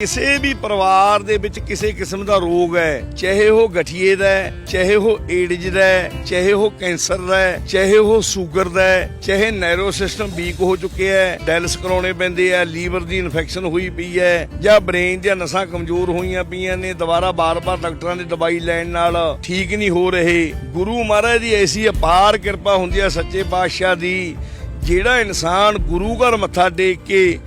ਕਿਸੇ ਵੀ ਪਰਿਵਾਰ ਦੇ ਵਿੱਚ ਕਿਸੇ ਕਿਸਮ ਦਾ ਰੋਗ ਹੈ, ਚਾਹੇ ਉਹ ਗਠੀਏ ਦਾ ਹੈ, ਚਾਹੇ ਉਹ ਏਡਜ਼ ਦਾ ਹੈ, ਚਾਹੇ ਉਹ ਕੈਂਸਰ ਦਾ ਹੈ, ਚਾਹੇ ਉਹ ਸ਼ੂਗਰ ਦਾ ਹੈ, ਚਾਹੇ ਨੈਰੋ ਸਿਸਟਮ ਵੀਕ ਹੋ ਚੁੱਕਿਆ ਹੈ, ਡਾਇਲਸ ਕਰਾਉਣੇ ਪੈਂਦੇ ਆ, ਲੀਵਰ ਦੀ ਇਨਫੈਕਸ਼ਨ ਹੋਈ ਪਈ ਹੈ, ਜਾਂ ਬ੍ਰੇਨ ਦੀਆਂ ਨਸਾਂ ਕਮਜ਼ੋਰ ਹੋਈਆਂ ਪਈਆਂ ਨੇ, ਦੁਬਾਰਾ ਬਾਰ-ਬਾਰ ਡਾਕਟਰਾਂ ਦੀ ਦਵਾਈ ਲੈਣ ਨਾਲ ਠੀਕ ਨਹੀਂ ਹੋ ਰਹੇ। ਗੁਰੂ ਮਹਾਰਾਜ ਦੀ ਐਸੀ ਅਪਾਰ ਕਿਰਪਾ ਹੁੰਦੀ ਹੈ ਸੱਚੇ ਪਾਤਸ਼ਾਹ ਦੀ, ਜਿਹੜਾ ਇਨਸਾਨ ਗੁਰੂ ਘਰ ਮੱਥਾ ਟੇਕ ਕੇ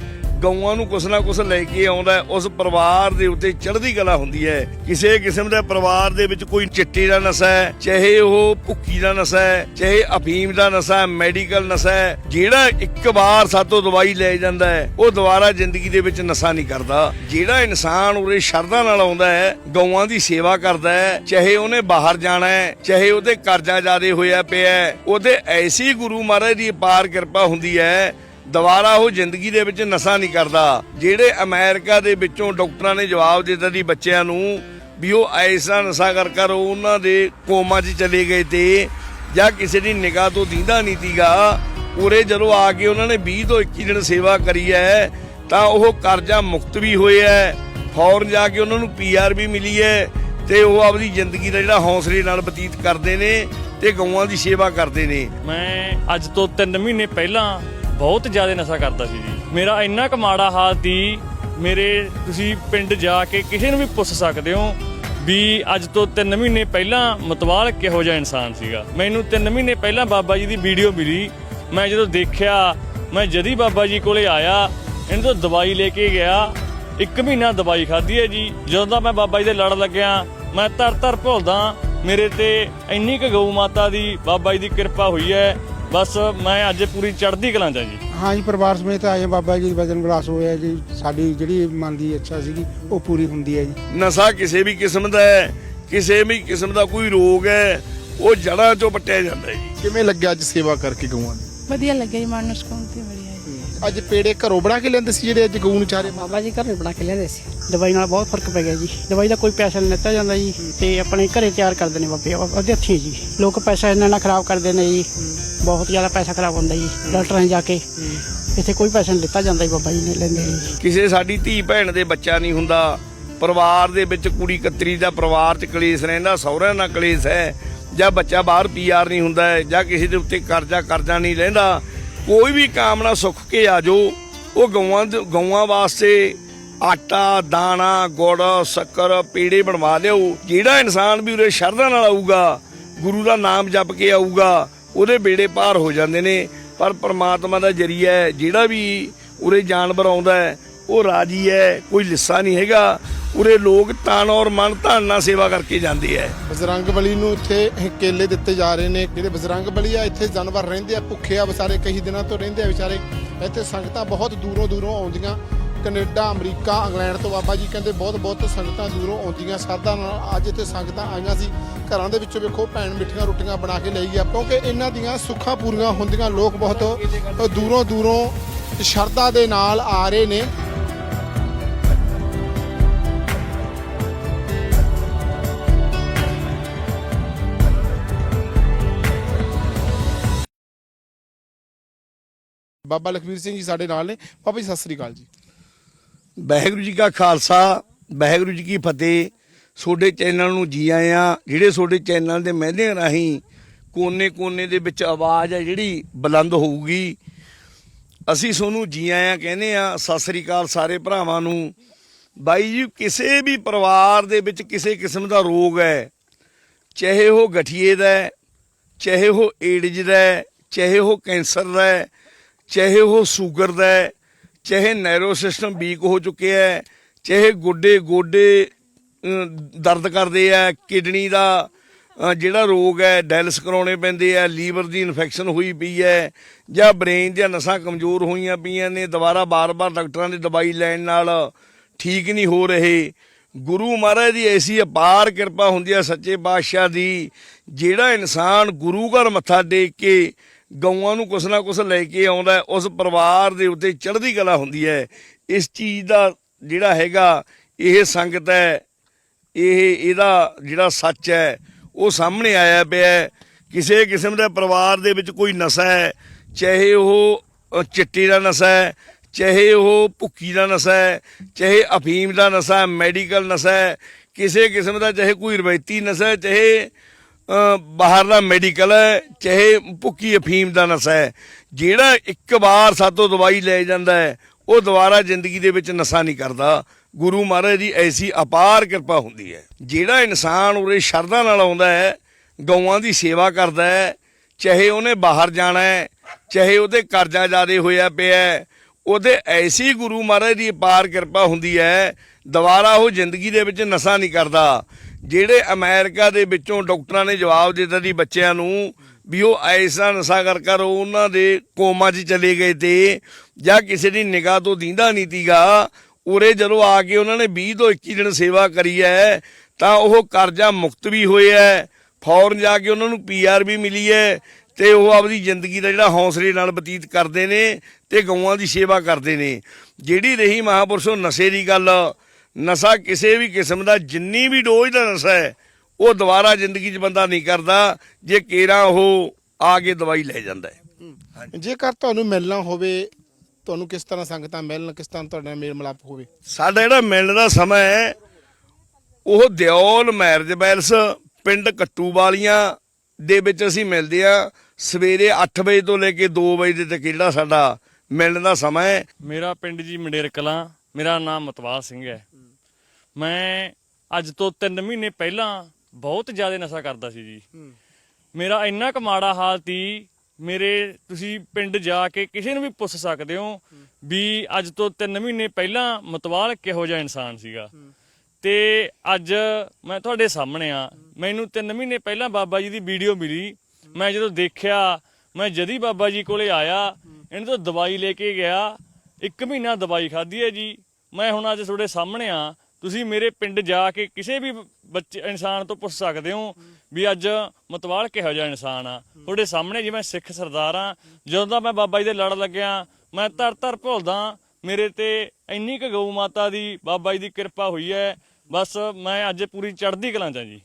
ਗਊਆਂ ਨੂੰ ਕੁਛ ਨਾ ਕੁਛ ਲੈ ਕੇ ਆਉਂਦਾ ਉਸ ਪਰਿਵਾਰ ਦੇ ਉੱਤੇ ਚੜ੍ਹਦੀ ਕਲਾ ਹੁੰਦੀ ਹੈ। ਕਿਸੇ ਕਿਸਮ ਦੇ ਪਰਿਵਾਰ ਦੇ ਵਿੱਚ ਕੋਈ ਚਿੱਟੇ ਦਾ ਨਸ਼ਾ ਹੈ, ਚਾਹੇ ਉਹ ਭੁੱਕੀ ਦਾ ਨਸ਼ਾ ਹੈ, ਚਾਹੇ ਅਫੀਮ ਦਾ ਨਸ਼ਾ ਹੈ, ਮੈਡੀਕਲ ਨਸ਼ਾ ਹੈ, ਜਿਹੜਾ ਇੱਕ ਵਾਰ ਸਾਤੋਂ ਦਵਾਈ ਲੈ ਜਾਂਦਾ ਹੈ, ਉਹ ਦੁਬਾਰਾ ਜ਼ਿੰਦਗੀ ਦੇ ਵਿੱਚ ਨਸ਼ਾ ਨਹੀਂ ਕਰਦਾ। ਜਿਹੜਾ ਇਨਸਾਨ ਉਰੇ ਸ਼ਰਧਾ ਨਾਲ ਆਉਂਦਾ ਹੈ, ਗਊਆਂ ਦੀ ਸੇਵਾ ਕਰਦਾ ਹੈ, ਚਾਹੇ ਉਹਨੇ ਬਾਹਰ ਜਾਣਾ ਹੈ, ਚਾਹੇ ਉਹਦੇ ਕਰਜ਼ਾ ਜ਼ਿਆਦੇ ਹੋਇਆ ਪਿਆ ਹੈ, ਉਹਦੇ ਐਸੀ ਗੁਰੂ ਮਹਾਰਾਜ ਦੀ ਅਪਾਰ ਕਿਰਪਾ ਹੁੰਦੀ ਹੈ ਦੁਬਾਰਾ ਉਹ ਜ਼ਿੰਦਗੀ ਦੇ ਵਿੱਚ ਨਸ਼ਾ ਨਹੀਂ ਕਰਦਾ। ਜਿਹੜੇ ਅਮਰੀਕਾ ਦੇ ਵਿੱਚੋਂ ਡਾਕਟਰਾਂ ਨੇ ਜਵਾਬ ਦਿੱਤਾ ਦੀ ਬੱਚਿਆਂ ਨੂੰ ਵੀ ਉਹ ਐਸਾ ਨਸ਼ਾ ਕਰ ਕਰ ਉਹਨਾਂ ਦੇ ਕੋਮਾ 'ਚ ਚਲੇ ਗਏ ਤੇ ਜਾਂ ਕਿਸੇ ਦੀ ਨਿਗਾਹ ਤੋਂ ਦੀਂਦਾ ਨਹੀਂ ਤੀਗਾ ਉਰੇ ਜਦੋਂ ਆ ਕੇ ਉਹਨਾਂ ਨੇ 20 ਤੋਂ 21 ਦਿਨ ਸੇਵਾ ਕਰੀ ਹੈ, ਤਾਂ ਉਹ ਕਰਜ਼ਾ ਮੁਕਤ ਵੀ ਹੋਏ ਹੈ। ਫੌਰਨ ਜਾ ਕੇ ਉਹਨਾਂ ਨੂੰ ਪੀਆਰ ਵੀ ਮਿਲੀ ਹੈ ਤੇ ਉਹ ਆਪਦੀ ਜ਼ਿੰਦਗੀ ਦਾ ਜਿਹੜਾ ਹੌਸਲੇ ਨਾਲ ਬਤੀਤ ਕਰਦੇ ਨੇ ਤੇ ਗਊਆਂ ਦੀ ਸੇਵਾ ਕਰਦੇ ਨੇ। ਮੈਂ ਅੱਜ ਤੋਂ 3 ਮਹੀਨੇ ਪਹਿਲਾਂ ਬਹੁਤ ਜ਼ਿਆਦਾ ਨਸ਼ਾ ਕਰਦਾ ਸੀ ਜੀ। ਮੇਰਾ ਇੰਨਾ ਕੁ ਮਾੜਾ ਹਾਲ ਸੀ, ਮੇਰੇ ਤੁਸੀਂ ਪਿੰਡ ਜਾ ਕੇ ਕਿਸੇ ਨੂੰ ਵੀ ਪੁੱਛ ਸਕਦੇ ਹੋ ਵੀ ਅੱਜ ਤੋਂ 3 ਮਹੀਨੇ ਪਹਿਲਾਂ ਮਤਵਾਲ ਕਿਹੋ ਜਿਹਾ ਇਨਸਾਨ ਸੀਗਾ। ਮੈਨੂੰ 3 ਮਹੀਨੇ ਪਹਿਲਾਂ ਬਾਬਾ ਜੀ ਦੀ ਵੀਡੀਓ ਮਿਲੀ। ਮੈਂ ਜਦੋਂ ਦੇਖਿਆ, ਮੈਂ ਜਦੀ ਬਾਬਾ ਜੀ ਕੋਲੇ ਆਇਆ, ਇਹਨਾਂ ਤੋਂ ਦਵਾਈ ਲੈ ਕੇ ਗਿਆ। ਇੱਕ ਮਹੀਨਾ ਦਵਾਈ ਖਾਧੀ ਹੈ ਜੀ। ਜਦੋਂ ਦਾ ਮੈਂ ਬਾਬਾ ਜੀ ਦੇ ਲੜ ਲੱਗਿਆ, ਮੈਂ ਤਰ ਤਰ ਭੁੱਲਦਾ, ਮੇਰੇ ਤੇ ਇੰਨੀ ਕੁ ਗਊ ਮਾਤਾ ਦੀ ਬਾਬਾ ਜੀ ਦੀ ਕਿਰਪਾ ਹੋਈ ਹੈ। ਬਸ ਮੈਂ ਅੱਜ ਪੂਰੀ ਚੜ੍ਹਦੀ ਕਲਾਂ ਚ ਹਾਂ ਜੀ। ਹਾਂ ਜੀ ਪਰਿਵਾਰ ਸਮੇਤ ਆਏ ਹਾਂ ਬਾਬਾ ਜੀ ਵਜਨ ਵਿਲਾਸ ਹੋਇਆ ਜੀ। ਸਾਡੀ ਜਿਹੜੀ ਮਨ ਦੀ ਇੱਛਾ ਸੀਗੀ ਉਹ ਪੂਰੀ ਹੁੰਦੀ ਹੈ ਜੀ। ਨਸ਼ਾ ਕਿਸੇ ਵੀ ਕਿਸਮ ਦਾ ਹੈ ਕਿਸੇ ਵੀ ਕਿਸਮ ਦਾ ਕੋਈ ਰੋਗ ਹੈ ਉਹ ਜੜਾਂ ਚੋਂ ਪੱਟਿਆ ਜਾਂਦਾ ਹੈ ਜੀ। ਕਿਵੇਂ ਲੱਗਿਆ ਅੱਜ ਸੇਵਾ ਕਰਕੇ ਗਊਆਂ ਦੀ ਵਧੀਆ ਲੱਗਿਆ ਜੀ ਮਨ ਨੂੰ ਸਕੂਨ ਤੇ ਅੱਜ ਪੇੜੇ ਘਰੋਂ ਬਣਾ ਕੇ ਲੈਂਦੇ ਸੀ ਜਿਹੜੇ ਅੱਜ ਗਊ ਨੂੰ ਚਾਰੇ ਬਾਬਾ ਜੀ ਘਰੇ ਬਣਾ ਕੇ ਲਿਆਦੇ ਸੀ। ਦਵਾਈ ਨਾਲ ਬਹੁਤ ਫ਼ਰਕ ਪੈ ਗਿਆ ਜੀ। ਦਵਾਈ ਦਾ ਕੋਈ ਪੈਸਾ ਨਹੀਂ ਦਿੱਤਾ ਜਾਂਦਾ ਜੀ ਤੇ ਆਪਣੇ ਘਰੇ ਤਿਆਰ ਕਰਦੇ ਨੇ ਬਾਬੇ ਉਹ- ਉਹਦੇ ਹੱਥੀਂ ਜੀ। ਲੋਕ ਪੈਸਾ ਇਹਨਾਂ ਨਾਲ ਖਰਾਬ ਕਰਦੇ ਨੇ ਜੀ। ਬਹੁਤ ਜ਼ਿਆਦਾ ਪੈਸਾ ਖਰਾਬ ਹੁੰਦਾ ਜੀ ਡਾਕਟਰਾਂ ਨੇ ਜਾ ਕੇ। ਇੱਥੇ ਕੋਈ ਪੈਸਾ ਨਹੀਂ ਦਿੱਤਾ ਜਾਂਦਾ ਜੀ ਬਾਬਾ ਜੀ ਨੇ ਲੈਂਦੇ ਨੇ ਜੀ। ਕਿਸੇ ਸਾਡੀ ਧੀ ਭੈਣ ਦੇ ਬੱਚਾ ਨਹੀਂ ਹੁੰਦਾ। ਪਰਿਵਾਰ ਦੇ ਵਿੱਚ ਕੁੜੀ ਕਤਰੀ ਦਾ ਪਰਿਵਾਰ ਚ ਕਲੇਸ਼ ਰਹਿੰਦਾ ਸਹੁਰਿਆਂ ਨਾਲ ਕਲੇਸ਼ ਹੈ। ਜਾਂ ਬੱਚਾ ਬਾਹਰ ਪੀਆਰ ਨਹੀਂ ਹੁੰਦਾ ਹੈ, ਜਾਂ ਕਿਸੇ ਦੇ ਉੱਤੇ ਕਰਜ਼ਾ ਕਰਜ਼ਾ ਨਹੀਂ ਲੈਂਦਾ। ਕੋਈ ਵੀ ਕਾਮਨਾ ਸੁੱਖ ਕੇ ਆ ਜਾਓ, ਉਹ ਗਊਆਂ ਗਊਆਂ ਵਾਸਤੇ ਆਟਾ, ਦਾਣਾ, ਗੁੜ, ਸ਼ੱਕਰ, ਪੀੜੇ ਬਣਵਾ ਲਿਓ ਜਿਹੜਾ ਇਨਸਾਨ ਵੀ ਉਰੇ ਸ਼ਰਧਾ ਨਾਲ ਆਊਗਾ, ਗੁਰੂ ਦਾ ਨਾਮ ਜਪ ਕੇ ਆਊਗਾ, ਉਹਦੇ ਬੇੜੇ ਪਾਰ ਹੋ ਜਾਂਦੇ ਨੇ। ਪਰ ਪ੍ਰਮਾਤਮਾ ਦਾ ਜਰੀਆ ਹੈ, ਜਿਹੜਾ ਵੀ ਉਰੇ ਜਾਨਵਰ ਆਉਂਦਾ ਹੈ, ਉਹ ਰਾਜੀ ਹੈ, ਕੋਈ ਲਿੱਸਾ ਨਹੀਂ ਹੈਗਾ। ਉਰੇ ਲੋਕ ਤਨ ਔਰ ਮਨ ਧਨ ਨਾਲ ਸੇਵਾ ਕਰਕੇ ਜਾਂਦੇ ਹੈ ਬਜਰੰਗ ਬਲੀ ਨੂੰ ਇੱਥੇ ਕੇਲੇ ਦਿੱਤੇ ਜਾ ਰਹੇ ਨੇ। ਜਿਹੜੇ ਬਜਰੰਗ ਬਲੀ ਆ, ਇੱਥੇ ਜਾਨਵਰ ਰਹਿੰਦੇ ਆ, ਭੁੱਖੇ ਆ, ਵਿਚਾਰੇ ਕਈ ਦਿਨਾਂ ਤੋਂ ਰਹਿੰਦੇ ਆ ਵਿਚਾਰੇ। ਇੱਥੇ ਸੰਗਤਾਂ ਬਹੁਤ ਦੂਰੋਂ ਦੂਰੋਂ ਆਉਂਦੀਆਂ। ਕੈਨੇਡਾ, ਅਮਰੀਕਾ, ਇੰਗਲੈਂਡ ਤੋਂ ਬਾਬਾ ਜੀ ਕਹਿੰਦੇ ਬਹੁਤ ਬਹੁਤ ਸੰਗਤਾਂ ਦੂਰੋਂ ਆਉਂਦੀਆਂ। ਸਾਧਾਂ ਨਾਲ ਅੱਜ ਇੱਥੇ ਸੰਗਤਾਂ ਆਈਆਂ ਸੀ। ਘਰਾਂ ਦੇ ਵਿੱਚੋਂ ਵੇਖੋ, ਭੈਣ ਮਿੱਠੀਆਂ ਰੋਟੀਆਂ ਬਣਾ ਕੇ ਲਈ ਆ। ਕਿਉਂਕਿ ਇਹਨਾਂ ਦੀਆਂ ਸੁੱਖਾਂ ਪੂਰੀਆਂ ਹੁੰਦੀਆਂ। ਲੋਕ ਬਹੁਤ ਦੂਰੋਂ ਦੂਰੋਂ ਸ਼ਰਧਾ ਦੇ ਨਾਲ ਆ ਰਹੇ ਨੇ। ਬਾਬਾ ਲਖਵੀਰ ਸਿੰਘ ਜੀ ਸਾਡੇ ਨਾਲ ਨੇ। ਬਾਬਾ ਜੀ, ਸਤਿ ਸ੍ਰੀ ਅਕਾਲ ਜੀ। ਵਾਹਿਗੁਰੂ ਜੀ ਕਾ ਖਾਲਸਾ, ਵਾਹਿਗੁਰੂ ਜੀ ਕੀ ਫਤਿਹ। ਤੁਹਾਡੇ ਚੈਨਲ ਨੂੰ ਜੀ ਆਏ ਜਿਹੜੇ ਤੁਹਾਡੇ ਚੈਨਲ ਦੇ ਮਹਿੰਦੇ ਰਾਹੀਂ ਕੋਨੇ-ਕੋਨੇ ਦੇ ਵਿੱਚ ਆਵਾਜ਼ ਹੈ ਜਿਹੜੀ ਬੁਲੰਦ ਹੋਊਗੀ, ਅਸੀਂ ਤੁਹਾਨੂੰ ਜੀ ਆਇਆਂ ਕਹਿੰਦੇ ਆ ਸਤਿ ਸ੍ਰੀ ਅਕਾਲ ਸਾਰੇ ਭਰਾਵਾਂ ਨੂੰ। ਬਾਈ ਜੀ, ਕਿਸੇ ਵੀ ਪਰਿਵਾਰ ਦੇ ਵਿੱਚ ਕਿਸੇ ਕਿਸਮ ਦਾ ਰੋਗ ਹੈ, ਚਾਹੇ ਉਹ ਗਠੀਏ ਦਾ ਚਾਹੇ ਉਹ ਏਡਜ਼ ਦਾ ਚਾਹੇ ਉਹ ਕੈਂਸਰ ਦਾ ਚਾਹੇ ਉਹ ਸ਼ੂਗਰ ਦਾ ਹੈ, ਚਾਹੇ ਨੈਰੋ ਸਿਸਟਮ ਵੀਕ ਹੋ ਚੁੱਕਿਆ ਹੈ, ਚਾਹੇ ਗੋਡੇ ਗੋਡੇ ਦਰਦ ਕਰਦੇ ਆ, ਕਿਡਨੀ ਦਾ ਜਿਹੜਾ ਰੋਗ ਹੈ ਡਾਇਲਸ ਕਰਾਉਣੇ ਪੈਂਦੇ ਆ, ਲੀਵਰ ਦੀ ਇਨਫੈਕਸ਼ਨ ਹੋਈ ਪਈ ਹੈ, ਜਾਂ ਬ੍ਰੇਨ ਦੀਆਂ ਨਸਾਂ ਕਮਜ਼ੋਰ ਹੋਈਆਂ ਪਈਆਂ ਨੇ, ਦੁਬਾਰਾ ਬਾਰ-ਬਾਰ ਡਾਕਟਰਾਂ ਦੀ ਦਵਾਈ ਲੈਣ ਨਾਲ ਠੀਕ ਨਹੀਂ ਹੋ ਰਹੇ। ਗੁਰੂ ਮਹਾਰਾਜ ਦੀ ਐਸੀ ਅਪਾਰ ਕਿਰਪਾ ਹੁੰਦੀ ਹੈ ਸੱਚੇ ਪਾਤਸ਼ਾਹ ਦੀ, ਜਿਹੜਾ ਇਨਸਾਨ ਗੁਰੂ ਘਰ ਮੱਥਾ ਟੇਕ ਕੇ ਗਊਆਂ ਨੂੰ ਕੁਛ ਨਾ ਕੁਛ ਲੈ ਕੇ ਆਉਂਦਾ ਉਸ ਪਰਿਵਾਰ ਦੇ ਉੱਤੇ ਚੜ੍ਹਦੀ ਕਲਾ ਹੁੰਦੀ ਹੈ। ਇਸ ਚੀਜ਼ ਦਾ ਜਿਹੜਾ ਹੈਗਾ ਇਹ ਸੰਗਤ ਹੈ ਇਹ ਇਹਦਾ ਜਿਹੜਾ ਸੱਚ ਹੈ ਉਹ ਸਾਹਮਣੇ ਆਇਆ ਪਿਆ ਹੈ। ਕਿਸੇ ਕਿਸਮ ਦੇ ਪਰਿਵਾਰ ਦੇ ਵਿੱਚ ਕੋਈ ਨਸ਼ਾ ਹੈ ਚਾਹੇ ਉਹ ਅ, ਚਿੱਟੇ ਦਾ ਨਸ਼ਾ ਹੈ ਚਾਹੇ ਉਹ ਭੁੱਕੀ ਦਾ ਨਸ਼ਾ ਹੈ ਚਾਹੇ ਅਫੀਮ ਦਾ ਨਸ਼ਾ ਹੈ ਮੈਡੀਕਲ ਨਸ਼ਾ ਹੈ ਕਿਸੇ ਕਿਸਮ ਦਾ ਚਾਹੇ ਕੋਈ ਰਵਾਇਤੀ ਨਸ਼ਾ ਹੈ ਚਾਹੇ ਬਾਹਰ ਦਾ ਮੈਡੀਕਲ ਹੈ ਚਾਹੇ ਭੁੱਕੀ ਅਫੀਮ ਦਾ ਨਸ਼ਾ ਹੈ ਜਿਹੜਾ ਇੱਕ ਵਾਰ ਸਾਤੋਂ ਦਵਾਈ ਲੈ ਜਾਂਦਾ ਹੈ ਉਹ ਦੁਬਾਰਾ ਜ਼ਿੰਦਗੀ ਦੇ ਵਿੱਚ ਨਸ਼ਾ ਨਹੀਂ ਕਰਦਾ। ਗੁਰੂ ਮਹਾਰਾਜ ਦੀ ਐਸੀ ਅਪਾਰ ਕਿਰਪਾ ਹੁੰਦੀ ਹੈ। ਜਿਹੜਾ ਇਨਸਾਨ ਉਰੇ ਸ਼ਰਧਾ ਨਾਲ ਆਉਂਦਾ ਹੈ ਗਊਆਂ ਦੀ ਸੇਵਾ ਕਰਦਾ ਹੈ ਚਾਹੇ ਉਹਨੇ ਬਾਹਰ ਜਾਣਾ ਹੈ ਚਾਹੇ ਉਹਦੇ ਕਰਜ਼ਾ ਜ਼ਿਆਦੇ ਹੋਇਆ ਪਿਆ ਹੈ, ਉਹਦੇ ਐਸੀ ਗੁਰੂ ਮਹਾਰਾਜ ਦੀ ਅਪਾਰ ਕਿਰਪਾ ਹੁੰਦੀ ਹੈ ਦੁਬਾਰਾ ਉਹ ਜ਼ਿੰਦਗੀ ਦੇ ਵਿੱਚ ਨਸ਼ਾ ਨਹੀਂ ਕਰਦਾ। ਜਿਹੜੇ ਅਮਰੀਕਾ ਦੇ ਵਿੱਚੋਂ ਡਾਕਟਰਾਂ ਨੇ ਜਵਾਬ ਦਿੱਤਾ ਦੀ ਬੱਚਿਆਂ ਨੂੰ ਵੀ ਉਹ ਐਸਾ ਨਸ਼ਾ ਕਰ ਕਰ ਉਹਨਾਂ ਦੇ ਕੋਮਾ 'ਚ ਚਲੇ ਗਏ ਤੇ ਜਾਂ ਕਿਸੇ ਦੀ ਨਿਗਾਹ ਤੋਂ ਦੀਂਦਾ ਨਹੀਂ ਤੀਗਾ। ਉਰੇ ਜਦੋਂ ਆ ਕੇ ਉਹਨਾਂ ਨੇ 20 ਤੋਂ 21 ਦਿਨ ਸੇਵਾ ਕਰੀ ਹੈ ਤਾਂ ਉਹ ਕਰਜ਼ਾ ਮੁਕਤ ਵੀ ਹੋਏ ਹੈ ਫੌਰਨ ਜਾ ਕੇ ਉਹਨਾਂ ਨੂੰ ਪੀਆਰ ਵੀ ਮਿਲੀ ਹੈ ਤੇ ਉਹ ਆਪਦੀ ਜ਼ਿੰਦਗੀ ਦਾ ਜਿਹੜਾ ਹੌਸਲੇ ਨਾਲ ਬਤੀਤ ਕਰਦੇ ਨੇ ਤੇ ਗਊਆਂ ਦੀ ਸੇਵਾ ਕਰਦੇ ਨੇ। ਜਿਹੜੀ ਰਹੀ ਮਹਾਪੁਰਸ਼ੋ ਨਸ਼ੇ ਦੀ ਗੱਲ ਨਸ਼ਾ ਕਿਸੇ ਵੀ ਕਿਸਮ ਦਾ ਜਿੰਨੀ ਵੀ ਡੋਜ਼ ਦਾ ਨਸ਼ਾ ਹੈ ਉਹ ਦੁਬਾਰਾ ਜ਼ਿੰਦਗੀ 'ਚ ਬੰਦਾ ਨਹੀਂ ਕਰਦਾ ਜੇ ਕੇਰਾ ਉਹ ਆ ਕੇ ਦਵਾਈ ਲੈ ਜਾਂਦਾ ਹੈ। ਜੇਕਰ ਤੁਹਾਨੂੰ ਮਿਲਣਾ ਹੋਵੇ ਤੁਹਾਨੂੰ ਕਿਸ ਤਰ੍ਹਾਂ ਸੰਗਤਾਂ ਮਿਲਣ ਕਿਸ ਤਰ੍ਹਾਂ ਤੁਹਾਡਾ ਮੇਲ ਮਿਲਾਪ ਹੋਵੇ? ਸਾਡਾ ਜਿਹੜਾ ਮਿਲਣ ਦਾ ਸਮਾਂ ਹੈ ਉਹ ਦਿਓਲ ਮੈਰਜ ਬੈਲਸ ਪਿੰਡ ਕੱਟੂ ਵਾਲੀਆਂ ਦੇ ਵਿੱਚ ਅਸੀਂ ਮਿਲਦੇ ਆ ਸਵੇਰੇ 8 ਵਜੇ ਤੋਂ ਲੈ ਕੇ 2 ਵਜੇ ਦੇ ਤੱਕ ਜਿਹੜਾ ਸਾਡਾ ਮਿਲਣ ਦਾ ਸਮਾਂ ਹੈ। ਮੇਰਾ ਪਿੰਡ ਜੀ ਮੰਡੇਰ ਕਲਾਂ ਮੇਰਾ ਨਾਮ ਮਤਵਾਲ ਸਿੰਘ ਹੈ। ਮੈਂ ਅੱਜ ਤੋਂ 3 ਮਹੀਨੇ ਪਹਿਲਾਂ ਬਹੁਤ ਜ਼ਿਆਦਾ ਨਸ਼ਾ ਕਰਦਾ ਸੀ ਜੀ। ਮੇਰਾ ਇੰਨਾ ਕੁ ਮਾੜਾ ਹਾਲ ਸੀ ਮੇਰੇ ਤੁਸੀਂ ਪਿੰਡ ਜਾ ਕੇ ਕਿਸੇ ਨੂੰ ਵੀ ਪੁੱਛ ਸਕਦੇ ਹੋ ਵੀ ਅੱਜ ਤੋਂ 3 ਮਹੀਨੇ ਪਹਿਲਾਂ ਮਤਵਾਲ ਕਿਹੋ ਜਿਹਾ ਇਨਸਾਨ ਸੀਗਾ। ਤੇ ਅੱਜ ਮੈਂ ਤੁਹਾਡੇ ਸਾਹਮਣੇ ਆ। ਮੈਨੂੰ 3 ਮਹੀਨੇ ਪਹਿਲਾਂ ਬਾਬਾ ਜੀ ਦੀ ਵੀਡੀਓ ਮਿਲੀ। ਮੈਂ ਜਦੋਂ ਦੇਖਿਆ ਮੈਂ ਜਦੀ ਬਾਬਾ ਜੀ ਕੋਲੇ ਆਇਆ ਇਹਨਾਂ ਤੋਂ ਦਵਾਈ ਲੈ ਕੇ ਗਿਆ। ਇੱਕ ਮਹੀਨਾ ਦਵਾਈ ਖਾਧੀ ਹੈ ਜੀ। ਮੈਂ ਹੁਣ ਅੱਜ ਤੁਹਾਡੇ ਸਾਹਮਣੇ ਆ। ਤੁਸੀਂ ਮੇਰੇ ਪਿੰਡ ਜਾ ਕੇ ਕਿਸੇ ਵੀ ਬੱਚੇ, ਇਨਸਾਨ ਤੋਂ ਪੁੱਛ ਸਕਦੇ ਹੋ ਵੀ ਅੱਜ ਮਤਵਾਲ ਕਿਹੋ ਜਿਹਾ ਇਨਸਾਨ ਆ। ਤੁਹਾਡੇ ਸਾਹਮਣੇ ਜਿਵੇਂ ਸਿੱਖ ਸਰਦਾਰ ਆ। ਜਦੋਂ ਦਾ ਮੈਂ ਬਾਬਾ ਜੀ ਦੇ ਲੜ ਲੱਗਿਆ, ਮੈਂ ਤਰ ਤਰ ਭੁੱਲਦਾ ਮੇਰੇ ਤੇ ਇੰਨੀ ਕੁ ਗਊ ਮਾਤਾ ਦੀ ਬਾਬਾ ਜੀ ਦੀ ਕਿਰਪਾ ਹੋਈ ਹੈ। ਬਸ ਮੈਂ ਅੱਜ ਪੂਰੀ ਚੜ੍ਹਦੀ ਕਲਾਂ ਚ ਆ ਜੀ।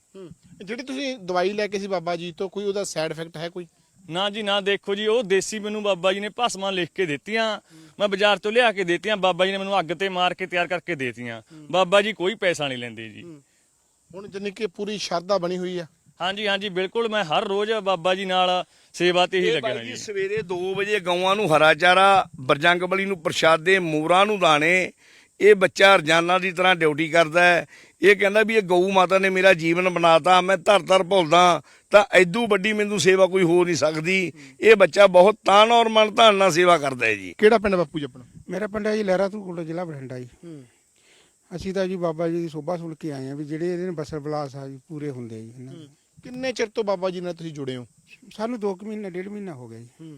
ਜਿਹੜੀ ਤੁਸੀਂ ਦਵਾਈ ਲੈ ਕੇ ਸੀ ਬਾਬਾ ਜੀ ਤੋਂ, ਕੋਈ ਉਹਦਾ ਸਾਈਡ ਇਫੈਕਟ ਹੈ ਕੋਈ? ਨਾ ਜੀ ਨਾ ਦੇਖੋ ਜੀ ਉਹ ਦੇਸੀ ਮੈਨੂੰ ਬਾਬਾ ਜੀ ਨੇ ਭਸਮਾਂ ਲਿਖ ਕੇ ਦਿੱਤੀਆਂ। ਮੈਂ ਬਾਜ਼ਾਰ ਤੋਂ ਲਿਆ ਕੇ ਦਿੱਤੀਆਂ ਬਾਬਾ ਜੀ ਨੇ ਮੈਨੂੰ ਅੱਗ ਤੇ ਮਾਰ ਕੇ ਤਿਆਰ ਕਰਕੇ ਦਿੱਤੀਆਂ। ਬਾਬਾ ਜੀ ਕੋਈ ਪੈਸਾ ਨਹੀਂ ਲੈਂਦੇ ਜੀ। ਹੁਣ ਜਾਨੀ ਕਿ ਪੂਰੀ ਸ਼ਰਧਾ ਬਣੀ ਹੋਈ ਆ। ਹਾਂਜੀ ਹਾਂਜੀ ਬਿਲਕੁਲ ਮੈਂ ਹਰ ਰੋਜ਼ ਬਾਬਾ ਜੀ ਨਾਲ ਸੇਵਾ ਤੇ ਹੀ ਬਾਈ ਜੀ ਸਵੇਰੇ 2 ਵਜੇ ਗਊਆਂ ਨੂੰ ਹਰਾ ਚਾਰਾ ਬਰਜੰਗ ਬਲੀ ਨੂੰ ਪ੍ਰਸ਼ਾਦੇ ਮੋਰਾਂ ਨੂੰ ਦਾਣੇ ਇਹ ਬੱਚਾ ਰਜਾਨਾ ਦੀ ਤਰ੍ਹਾਂ ਡਿਊਟੀ ਕਰਦਾ ਹੈ। ਇਹ ਕਹਿੰਦਾ ਵੀ ਇਹ ਗਊ ਮਾਤਾ ਨੇ ਮੇਰਾ ਜੀਵਨ ਬਣਾਤਾ ਮੈਂ ਧਰ ਧਰ ਭੁੱਲਦਾ ਤਾਂ ਐਦੂ ਵੱਡੀ ਮੈਨੂੰ ਸੇਵਾ ਕੋਈ ਹੋ ਨਹੀਂ ਸਕਦੀ। ਇਹ ਬੱਚਾ ਬਹੁਤ ਤਾਨ ਔਰ ਮਨ ਧਾਨ ਨਾਲ ਸੇਵਾ ਕਰਦਾ ਹੈ ਜੀ। ਕਿਹੜਾ ਪਿੰਡ ਬਾਪੂ ਜੀ ਆਪਣਾ? ਮੇਰਾ ਪਿੰਡ ਹੈ ਜੀ ਲਹਿਰਾ ਕੋਲ ਜ਼ਿਲ੍ਹਾ ਬਠਿੰਡਾ ਜੀ। ਅਸੀਂ ਤਾਂ ਜੀ ਬਾਬਾ ਜੀ ਦੀ ਸੋਭਾ ਸੁਣ ਕੇ ਆਏ ਆ ਵੀ ਜਿਹੜੇ ਇਹਦੇ ਬਸਰ ਬਲਾਸ ਆ ਜੀ ਪੂਰੇ ਹੁੰਦੇ ਆ ਜੀ ਇਹਨਾਂ ਦੇ। ਕਿੰਨੇ ਚਿਰ ਤੋਂ ਬਾਬਾ ਜੀ ਨਾਲ ਤੁਸੀਂ ਜੁੜੇ ਹੋ? ਸਾਨੂੰ 2 ਮਹੀਨੇ ਡੇਢ ਮਹੀਨਾ ਹੋ ਗਿਆ ਜੀ।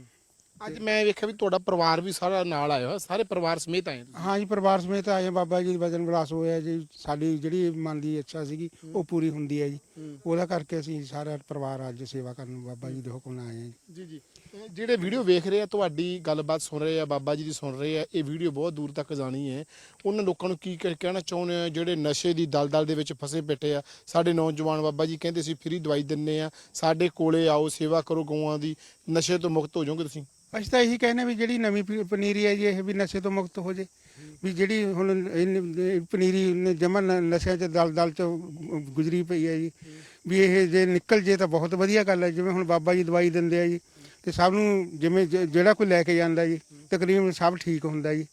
ਅੱਜ ਮੈਂ ਵੇਖਿਆ ਵੀ ਤੁਹਾਡਾ ਪਰਿਵਾਰ ਵੀ ਸਾਰਾ ਨਾਲ ਆਇਆ ਹੋਇਆ ਸਾਰੇ ਪਰਿਵਾਰ ਸਮੇਤ ਆਏ ਤੁਸੀਂ? ਹਾਂ ਜੀ ਪਰਿਵਾਰ ਸਮੇਤ ਆਏ ਆ ਬਾਬਾ ਜੀ ਦੀ ਵਜਨ ਵਿਲਾਸ ਹੋਇਆ ਜੀ ਸਾਡੀ ਜਿਹੜੀ ਮਨ ਦੀ ਇੱਛਾ ਸੀਗੀ ਉਹ ਪੂਰੀ ਹੁੰਦੀ ਹੈ ਜੀ। ਉਹਦਾ ਕਰਕੇ ਅਸੀਂ ਸਾਰਾ ਪਰਿਵਾਰ ਅੱਜ ਸੇਵਾ ਕਰਨ ਬਾਬਾ ਜੀ ਦੇ ਹੁਕਮ ਨਾਲ ਆਏ ਆ ਜੀ। ਜੀ ਜਿਹੜੇ ਵੀਡੀਓ ਵੇਖ ਰਹੇ ਆ ਤੁਹਾਡੀ ਗੱਲਬਾਤ ਸੁਣ ਰਹੇ ਆ ਬਾਬਾ ਜੀ ਦੀ ਸੁਣ ਰਹੇ ਆ ਇਹ ਵੀਡੀਓ ਬਹੁਤ ਦੂਰ ਤੱਕ ਜਾਣੀ ਹੈ। ਉਹਨਾਂ ਲੋਕਾਂ ਨੂੰ ਕੀ ਕਹਿ- ਕਹਿਣਾ ਚਾਹੁੰਦੇ ਆ ਜਿਹੜੇ ਨਸ਼ੇ ਦੀ ਦਲਦਲ ਦੇ ਵਿੱਚ ਫਸੇ ਬੈਠੇ ਆ ਸਾਡੇ ਨੌਜਵਾਨ ਬਾਬਾ ਜੀ ਕਹਿੰਦੇ ਸੀ ਫ੍ਰੀ ਦਵਾਈ ਦਿੰਨੇ ਆ ਸਾਡੇ ਕੋਲੇ ਆਓ ਸੇਵਾ ਕਰੋ ਗਊਆਂ ਦੀ ਨਸ਼ੇ ਤੋਂ ਮੁਕਤ ਹੋ ਜਾਓਗੇ ਤੁਸੀਂ। ਅਸੀਂ ਤਾਂ ਇਹੀ ਕਹਿੰਦੇ ਵੀ ਜਿਹੜੀ ਨਵੀਂ ਪੀ- ਪਨੀਰੀ ਹੈ ਜੀ ਇਹ ਵੀ ਨਸ਼ੇ ਤੋਂ ਮੁਕਤ ਹੋ ਜੇ। ਵੀ ਜਿਹੜੀ ਹੁਣ ਇਹਨੇ ਇਹ ਪਨੀਰੀ ਨੇ ਜਮਨ ਨਸ਼ਿਆਂ ਚ ਦਲ ਦਲ ਚ ਗੁਜ਼ਰੀ ਪਈ ਹੈ ਜੀ। ਵੀ ਇਹ ਜੇ ਨਿਕਲ ਜੇ ਤਾਂ ਬਹੁਤ ਵਧੀਆ ਗੱਲ ਹੈ। ਜਿਵੇਂ ਹੁਣ ਬਾਬਾ ਜੀ ਦਵਾਈ ਦਿੰਦੇ ਆ ਜੀ ਤੇ ਸਭ ਨੂੰ ਜਿਵੇਂ ਜ- ਜਿਹੜਾ ਕੋਈ ਲੈ ਕੇ ਜਾਂਦਾ ਜੀ ਤਕਰੀਬਨ ਸਭ ਠੀਕ ਹੁੰਦਾ ਜੀ।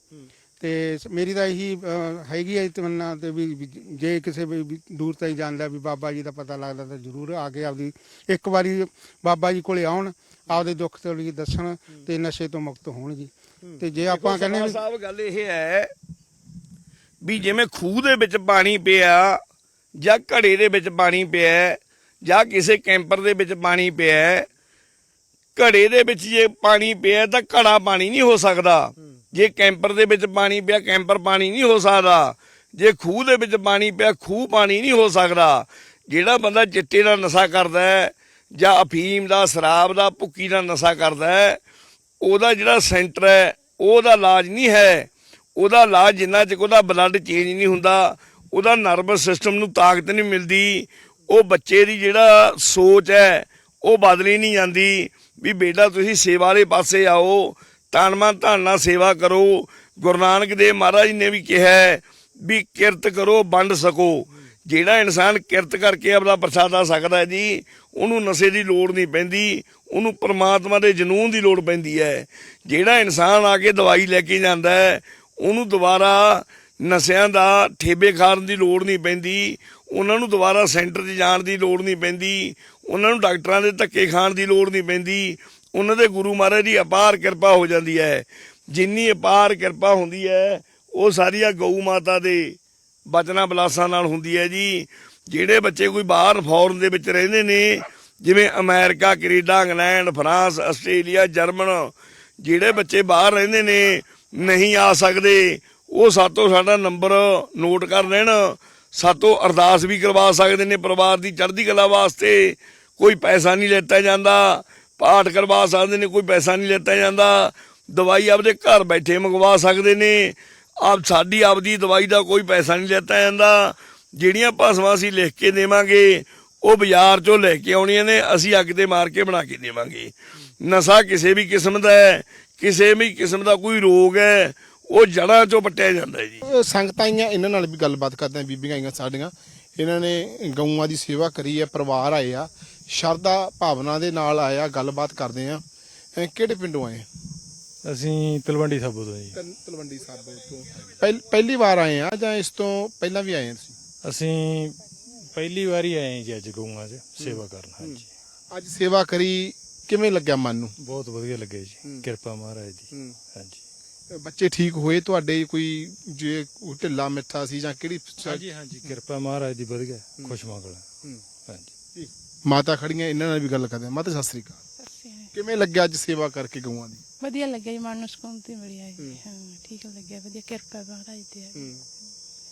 ਤੇ ਸ- ਮੇਰੀ ਤਾਂ ਇਹੀ ਅਹ, ਹੈਗੀ ਹੈ ਤਮੰਨਾ ਤੇ ਵੀ ਵੀ ਜੇ ਕਿਸੇ ਵੀ ਵੀ ਦੂਰ ਤਾਈਂ ਜਾਂਦਾ ਵੀ ਬਾਬਾ ਜੀ ਦਾ ਪਤਾ ਲੱਗਦਾ ਤਾਂ ਜ਼ਰੂਰ ਆ ਕੇ ਆਪਦੀ ਇੱਕ ਵਾਰੀ ਬਾਬਾ ਜੀ ਕੋਲੇ ਆਉਣ। ਆਪਦੇ ਦੁੱਖ ਤਕਲੀਫ ਦੱਸਣ ਤੇ ਨਸ਼ੇ ਤੋਂ ਮੁਕਤ ਹੋਣ ਜੀ ਤੇ ਜੇ ਆਪਾਂ ਕਹਿੰਦੇ ਵੀ ਸਾਹਿਬ ਗੱਲ ਇਹ ਹੈ ਵੀ ਜਿਵੇਂ ਖੂਹ ਦੇ ਵਿੱਚ ਪਾਣੀ ਪਿਆ ਜਾਂ ਘੜੇ ਦੇ ਵਿੱਚ ਪਾਣੀ ਪਿਆ ਹੈ, ਜਾਂ ਕਿਸੇ ਕੈਂਪਰ ਦੇ ਵਿੱਚ ਪਾਣੀ ਪਿਆ ਹੈ, ਘੜੇ ਦੇ ਵਿੱਚ ਜੇ ਪਾਣੀ ਪਿਆ ਤਾਂ ਘੜਾ ਪਾਣੀ ਨਹੀਂ ਹੋ ਸਕਦਾ। ਜੇ ਕੈਂਪਰ ਦੇ ਵਿੱਚ ਪਾਣੀ ਪਿਆ ਕੈਂਪਰ ਪਾਣੀ ਨਹੀਂ ਹੋ ਸਕਦਾ। ਜੇ ਖੂਹ ਦੇ ਵਿੱਚ ਪਾਣੀ ਪਿਆ ਖੂਹ ਪਾਣੀ ਨਹੀਂ ਹੋ ਸਕਦਾ। ਜਿਹੜਾ ਬੰਦਾ ਚਿੱਟੇ ਦਾ ਨਸ਼ਾ ਕਰਦਾ ਹੈ ਜਾਂ ਅਫੀਮ ਦਾ, ਸ਼ਰਾਬ ਦਾ ਭੁੱਕੀ ਦਾ ਨਸ਼ਾ ਕਰਦਾ ਹੈ, ਉਹਦਾ ਜਿਹੜਾ ਸੈਂਟਰ ਹੈ, ਉਹਦਾ ਇਲਾਜ ਨਹੀਂ ਹੈ। ਉਹਦਾ ਇਲਾਜ ਜਿੰਨਾ ਚਿਰ ਉਹਦਾ ਬਲੱਡ ਚੇਂਜ ਨਹੀਂ ਹੁੰਦਾ, ਉਹਦਾ ਨਰਵਸ ਸਿਸਟਮ ਨੂੰ ਤਾਕਤ ਨਹੀਂ ਮਿਲਦੀ, ਉਹ ਬੱਚੇ ਦੀ ਜਿਹੜਾ ਸੋਚ ਹੈ, ਉਹ ਬਦਲੀ ਨਹੀਂ ਜਾਂਦੀ, ਵੀ ਬੇਟਾ ਤੁਸੀਂ ਸੇਵਾ ਵਾਲੇ ਪਾਸੇ ਆਓ ਤਨ ਮਨ ਸੇਵਾ ਕਰੋ। ਗੁਰੂ ਨਾਨਕ ਦੇਵ ਮਹਾਰਾਜ ਨੇ ਵੀ ਕਿਹਾ ਵੀ ਕਿਰਤ ਕਰੋ, ਵੰਡ ਸਕੋ। ਜਿਹੜਾ ਇਨਸਾਨ ਕਿਰਤ ਕਰਕੇ ਆਪਦਾ ਪ੍ਰਸ਼ਾਦਾ ਸਕਦਾ ਜੀ ਉਹਨੂੰ ਨਸ਼ੇ ਦੀ ਲੋੜ ਨਹੀਂ ਪੈਂਦੀ, ਉਹਨੂੰ ਪਰਮਾਤਮਾ ਦੇ ਜਨੂਨ ਦੀ ਲੋੜ ਪੈਂਦੀ ਹੈ। ਜਿਹੜਾ ਇਨਸਾਨ ਆ ਕੇ ਦਵਾਈ ਲੈ ਕੇ ਜਾਂਦਾ ਹੈ, ਉਹਨੂੰ ਦੁਬਾਰਾ ਨਸ਼ਿਆਂ ਦਾ ਠੇਬੇ ਖਾਣ ਦੀ ਲੋੜ ਨਹੀਂ ਪੈਂਦੀ, ਉਹਨਾਂ ਨੂੰ ਦੁਬਾਰਾ ਸੈਂਟਰ 'ਚ ਜਾਣ ਦੀ ਲੋੜ ਨਹੀਂ ਪੈਂਦੀ, ਉਹਨਾਂ ਨੂੰ ਡਾਕਟਰਾਂ ਦੇ ਧੱਕੇ ਖਾਣ ਦੀ ਲੋੜ ਨਹੀਂ ਪੈਂਦੀ, ਉਹਨਾਂ ਦੇ ਗੁਰੂ ਮਹਾਰਾਜ ਦੀ ਅਪਾਰ ਕਿਰਪਾ ਹੋ ਜਾਂਦੀ ਹੈ। ਜਿੰਨੀ ਅਪਾਰ ਕਿਰਪਾ ਹੁੰਦੀ ਹੈ, ਉਹ ਸਾਰੀਆਂ ਗਊ ਮਾਤਾ ਦੇ ਬਚਨਾ ਬਲਾਸਾਂ ਨਾਲ ਹੁੰਦੀ ਹੈ ਜੀ। ਜਿਹੜੇ ਬੱਚੇ ਕੋਈ ਬਾਹਰ ਫੌਰਨ ਦੇ ਵਿੱਚ ਰਹਿੰਦੇ ਨੇ, ਜਿਵੇਂ America, Canada, England, France, Australia, German, ਜਿਹੜੇ ਬੱਚੇ ਬਾਹਰ ਰਹਿੰਦੇ ਨੇ, ਨਹੀਂ ਆ ਸਕਦੇ, ਉਹ ਸਾਤੋਂ ਸਾਡਾ ਨੰਬਰ ਨੋਟ ਕਰ ਲੈਣ, ਸਾਤੋਂ ਅਰਦਾਸ ਵੀ ਕਰਵਾ ਸਕਦੇ ਨੇ, ਪਰਿਵਾਰ ਦੀ ਚੜ੍ਹਦੀ ਕਲਾ ਵਾਸਤੇ ਕੋਈ ਪੈਸਾ ਨਹੀਂ ਲੈਤਾ ਜਾਂਦਾ, ਪਾਠ ਕਰਵਾ ਸਕਦੇ ਨੇ, ਕੋਈ ਪੈਸਾ ਨਹੀਂ ਲੈਤਾ ਜਾਂਦਾ, ਦਵਾਈ ਆਪਦੇ ਘਰ ਬੈਠੇ ਮੰਗਵਾ ਸਕਦੇ ਨੇ, ਆਪ ਸਾਡੀ ਆਪਦੀ ਦਵਾਈ ਦਾ ਕੋਈ ਪੈਸਾ ਨਹੀਂ ਲੈਤਾ ਜਾਂਦਾ ਜਿਹੜੀਆਂ ਭਸਮਾਂ ਅਸੀਂ ਲਿਖ ਕੇ ਦੇਵਾਂਗੇ ਉਹ ਬਾਜ਼ਾਰ ਚੋਂ ਲੈ ਕੇ ਆਉਣੀਆਂ ਨੇ ਅਸੀਂ ਅੱਗ ਤੇ ਮਾਰ ਕੇ ਬਣਾ ਕੇ ਦੇਵਾਂਗੇ। ਨਸ਼ਾ ਕਿਸੇ ਵੀ ਕਿਸਮ ਦਾ ਹੈ ਕਿਸੇ ਵੀ ਕਿਸਮ ਦਾ ਕੋਈ ਰੋਗ ਹੈ ਉਹ ਜੜ੍ਹਾਂ ਚੋਂ ਪੱਟਿਆ ਜਾਂਦਾ ਹੈ ਜੀ। ਸੰਗਤਾਂ ਆਈਆਂ ਇਹਨਾਂ ਨਾਲ ਵੀ ਗੱਲਬਾਤ ਕਰਦੇ ਆ ਬੀਬੀਆਂ ਆਈਆਂ ਸਾਡੀਆਂ। ਇਹਨਾਂ ਨੇ ਗਊਆਂ ਦੀ ਸੇਵਾ ਕਰੀ ਹੈ ਪਰਿਵਾਰ ਆਏ ਆ। ਸ਼ਰਧਾ ਭਾਵਨਾ ਦੇ ਨਾਲ ਆਇਆ ਗੱਲਬਾਤ ਕਰਦੇ ਆ ਕਿਹੜੇ ਪਿੰਡੋਂ ਆਏ ਅਸੀਂ ਤਲਵੰਡੀ ਸਾਬੋ ਤੋਂ ਜੀ। ਤਲ- ਤਲਵੰਡੀ ਸਾਬੋ ਤੋਂ। ਪਹਿ- ਪਹਿਲੀ ਵਾਰ ਆਏ ਆ ਜਾਂ ਇਸ ਤੋਂ ਪਹਿਲਾਂ ਵੀ ਆਏ ਆ ਤੁਸੀਂ? ਅਸੀਂ ਪਹਿਲੀ ਵਾਰੀ ਆਏ ਹਾਂ ਜੀ ਅੱਜ ਗਊਆਂ 'ਚ ਸੇਵਾ ਕਰਨ ਹਾਂਜੀ। ਅੱਜ ਸੇਵਾ ਕਰੀ ਕਿਵੇਂ ਲੱਗਿਆ ਮਨ ਨੂੰ? ਬਹੁਤ ਵਧੀਆ ਲੱਗਿਆ ਜੀ ਕਿਰਪਾ ਮਹਾਰਾਜ ਦੀ ਹਾਂਜੀ। ਬੱਚੇ ਠੀਕ ਹੋਏ? ਤੁਹਾਡੇ ਕੋਈ ਜੇ ਢਿੱਲਾ ਮਿੱਠਾ ਸੀ ਜਾਂ ਕਿਹੜੀ ਹਾਂਜੀ ਹਾਂਜੀ ਕਿਰਪਾ ਮਹਾਰਾਜ ਦੀ ਵਧੀਆ ਖੁਸ਼ਮੰਗਲ ਹਾਂਜੀ। ਮਾਤਾ ਖੜੀਆਂ ਇਹਨਾਂ ਨਾਲ ਵੀ ਗੱਲ ਕਰਦੇ ਮਾਤਾ ਸਤਿ ਸ੍ਰੀ ਅਕਾਲ। ਕਿਵੇਂ ਲੱਗਿਆ ਅੱਜ ਸੇਵਾ ਕਰਕੇ ਗਊਆਂ ਦੀ? ਵਧੀਆ ਲੱਗਿਆ ਜੀ ਮਨ ਨੂੰ ਸਕੂਨ ਤੇ ਮਿਲਿਆ ਜੀ। ਹਾਂ। ਠੀਕ ਲੱਗਿਆ ਵਧੀਆ ਕਿਰਪਾ ਮਹਾਰਾਜ ਦੀ ਹੈ।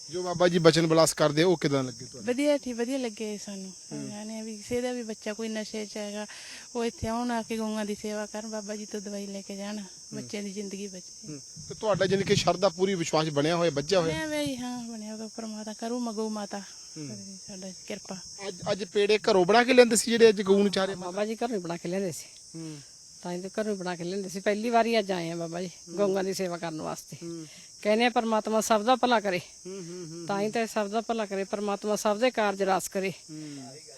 ਜੋ ਬਾਬਾ ਜੀ ਬਚਨ ਬਲਾਸ ਕਰਦੇ ਆ, ਉਹ ਕਿਦਾਂ ਲੱਗੇ ਤੁਹਾਨੂੰ ਵਧੀਆ ਠੀਕ ਵਧੀਆ ਲੱਗੇ ਸਾਨੂੰ। ਯਾਨੀ ਵੀ ਕਿਸੇ ਦਾ ਵੀ ਬੱਚਾ ਕੋਈ ਨਸ਼ੇ 'ਚ ਹੈਗਾ ਉਹ ਇੱਥੇ ਆਉਣ ਆ ਕੇ ਗਊਆਂ ਦੀ ਸੇਵਾ ਕਰਨ ਬਾਬਾ ਜੀ ਤੋਂ ਦਵਾਈ ਲੈ ਕੇ ਜਾਣ ਬੱਚਿਆਂ ਦੀ ਜ਼ਿੰਦਗੀ ਬਚੇ। ਤੇ ਤੁਹਾਡਾ ਜਾਨੀ ਕਿ ਸ਼ਰਧਾ ਪੂਰੀ ਵਿਸ਼ਵਾਸ ਬਣਿਆ ਹੋਇਆ ਬੱਜਿਆ ਹੋਇਆ? ਬਣਿਆ ਵੇ ਹਾਂ ਬਣਿਆ ਵਾ ਪਰਮਾਤਮਾ ਕਰੂ ਮਗੂ ਮਾਤਾ। ਕਰੇ ਸਾਡਾ ਕਿਰਪਾ। ਅੱਜ ਅੱਜ ਪੇੜੇ ਘਰੋਂ ਬਣਾ ਕੇ ਲੈਂਦੇ ਸੀ ਜਿਹੜੇ ਅੱਜ ਗਊ ਨੂੰ ਚਾਰੇ ਬਾਬਾ ਜੀ ਘਰੋਂ ਹੀ ਬਣਾ ਕੇ ਲਿਆਂਦੇ ਸੀ। ਹੀ ਤੇ ਘਰੋਂ ਹੀ ਬਣਾ ਕੇ ਲਿਆਂਦੇ ਸੀ। ਪਹਿਲੀ ਵਾਰੀ ਅੱਜ ਆਏ ਆ ਬਾਬਾ ਜੀ ਗਊਆਂ ਦੀ ਸੇਵਾ ਕਰਨ ਵਾਸਤੇ। ਕਹਿੰਦੇ ਆ ਪਰਮਾਤਮਾ ਸਭ ਦਾ ਭਲਾ ਕਰੇ। ਤਾਂ ਹੀ ਤੇ ਸਭ ਦਾ ਭਲਾ ਕਰੇ ਪਰਮਾਤਮਾ ਸਭ ਦੇ ਕਾਰਜ ਰਾਸ ਕਰੇ।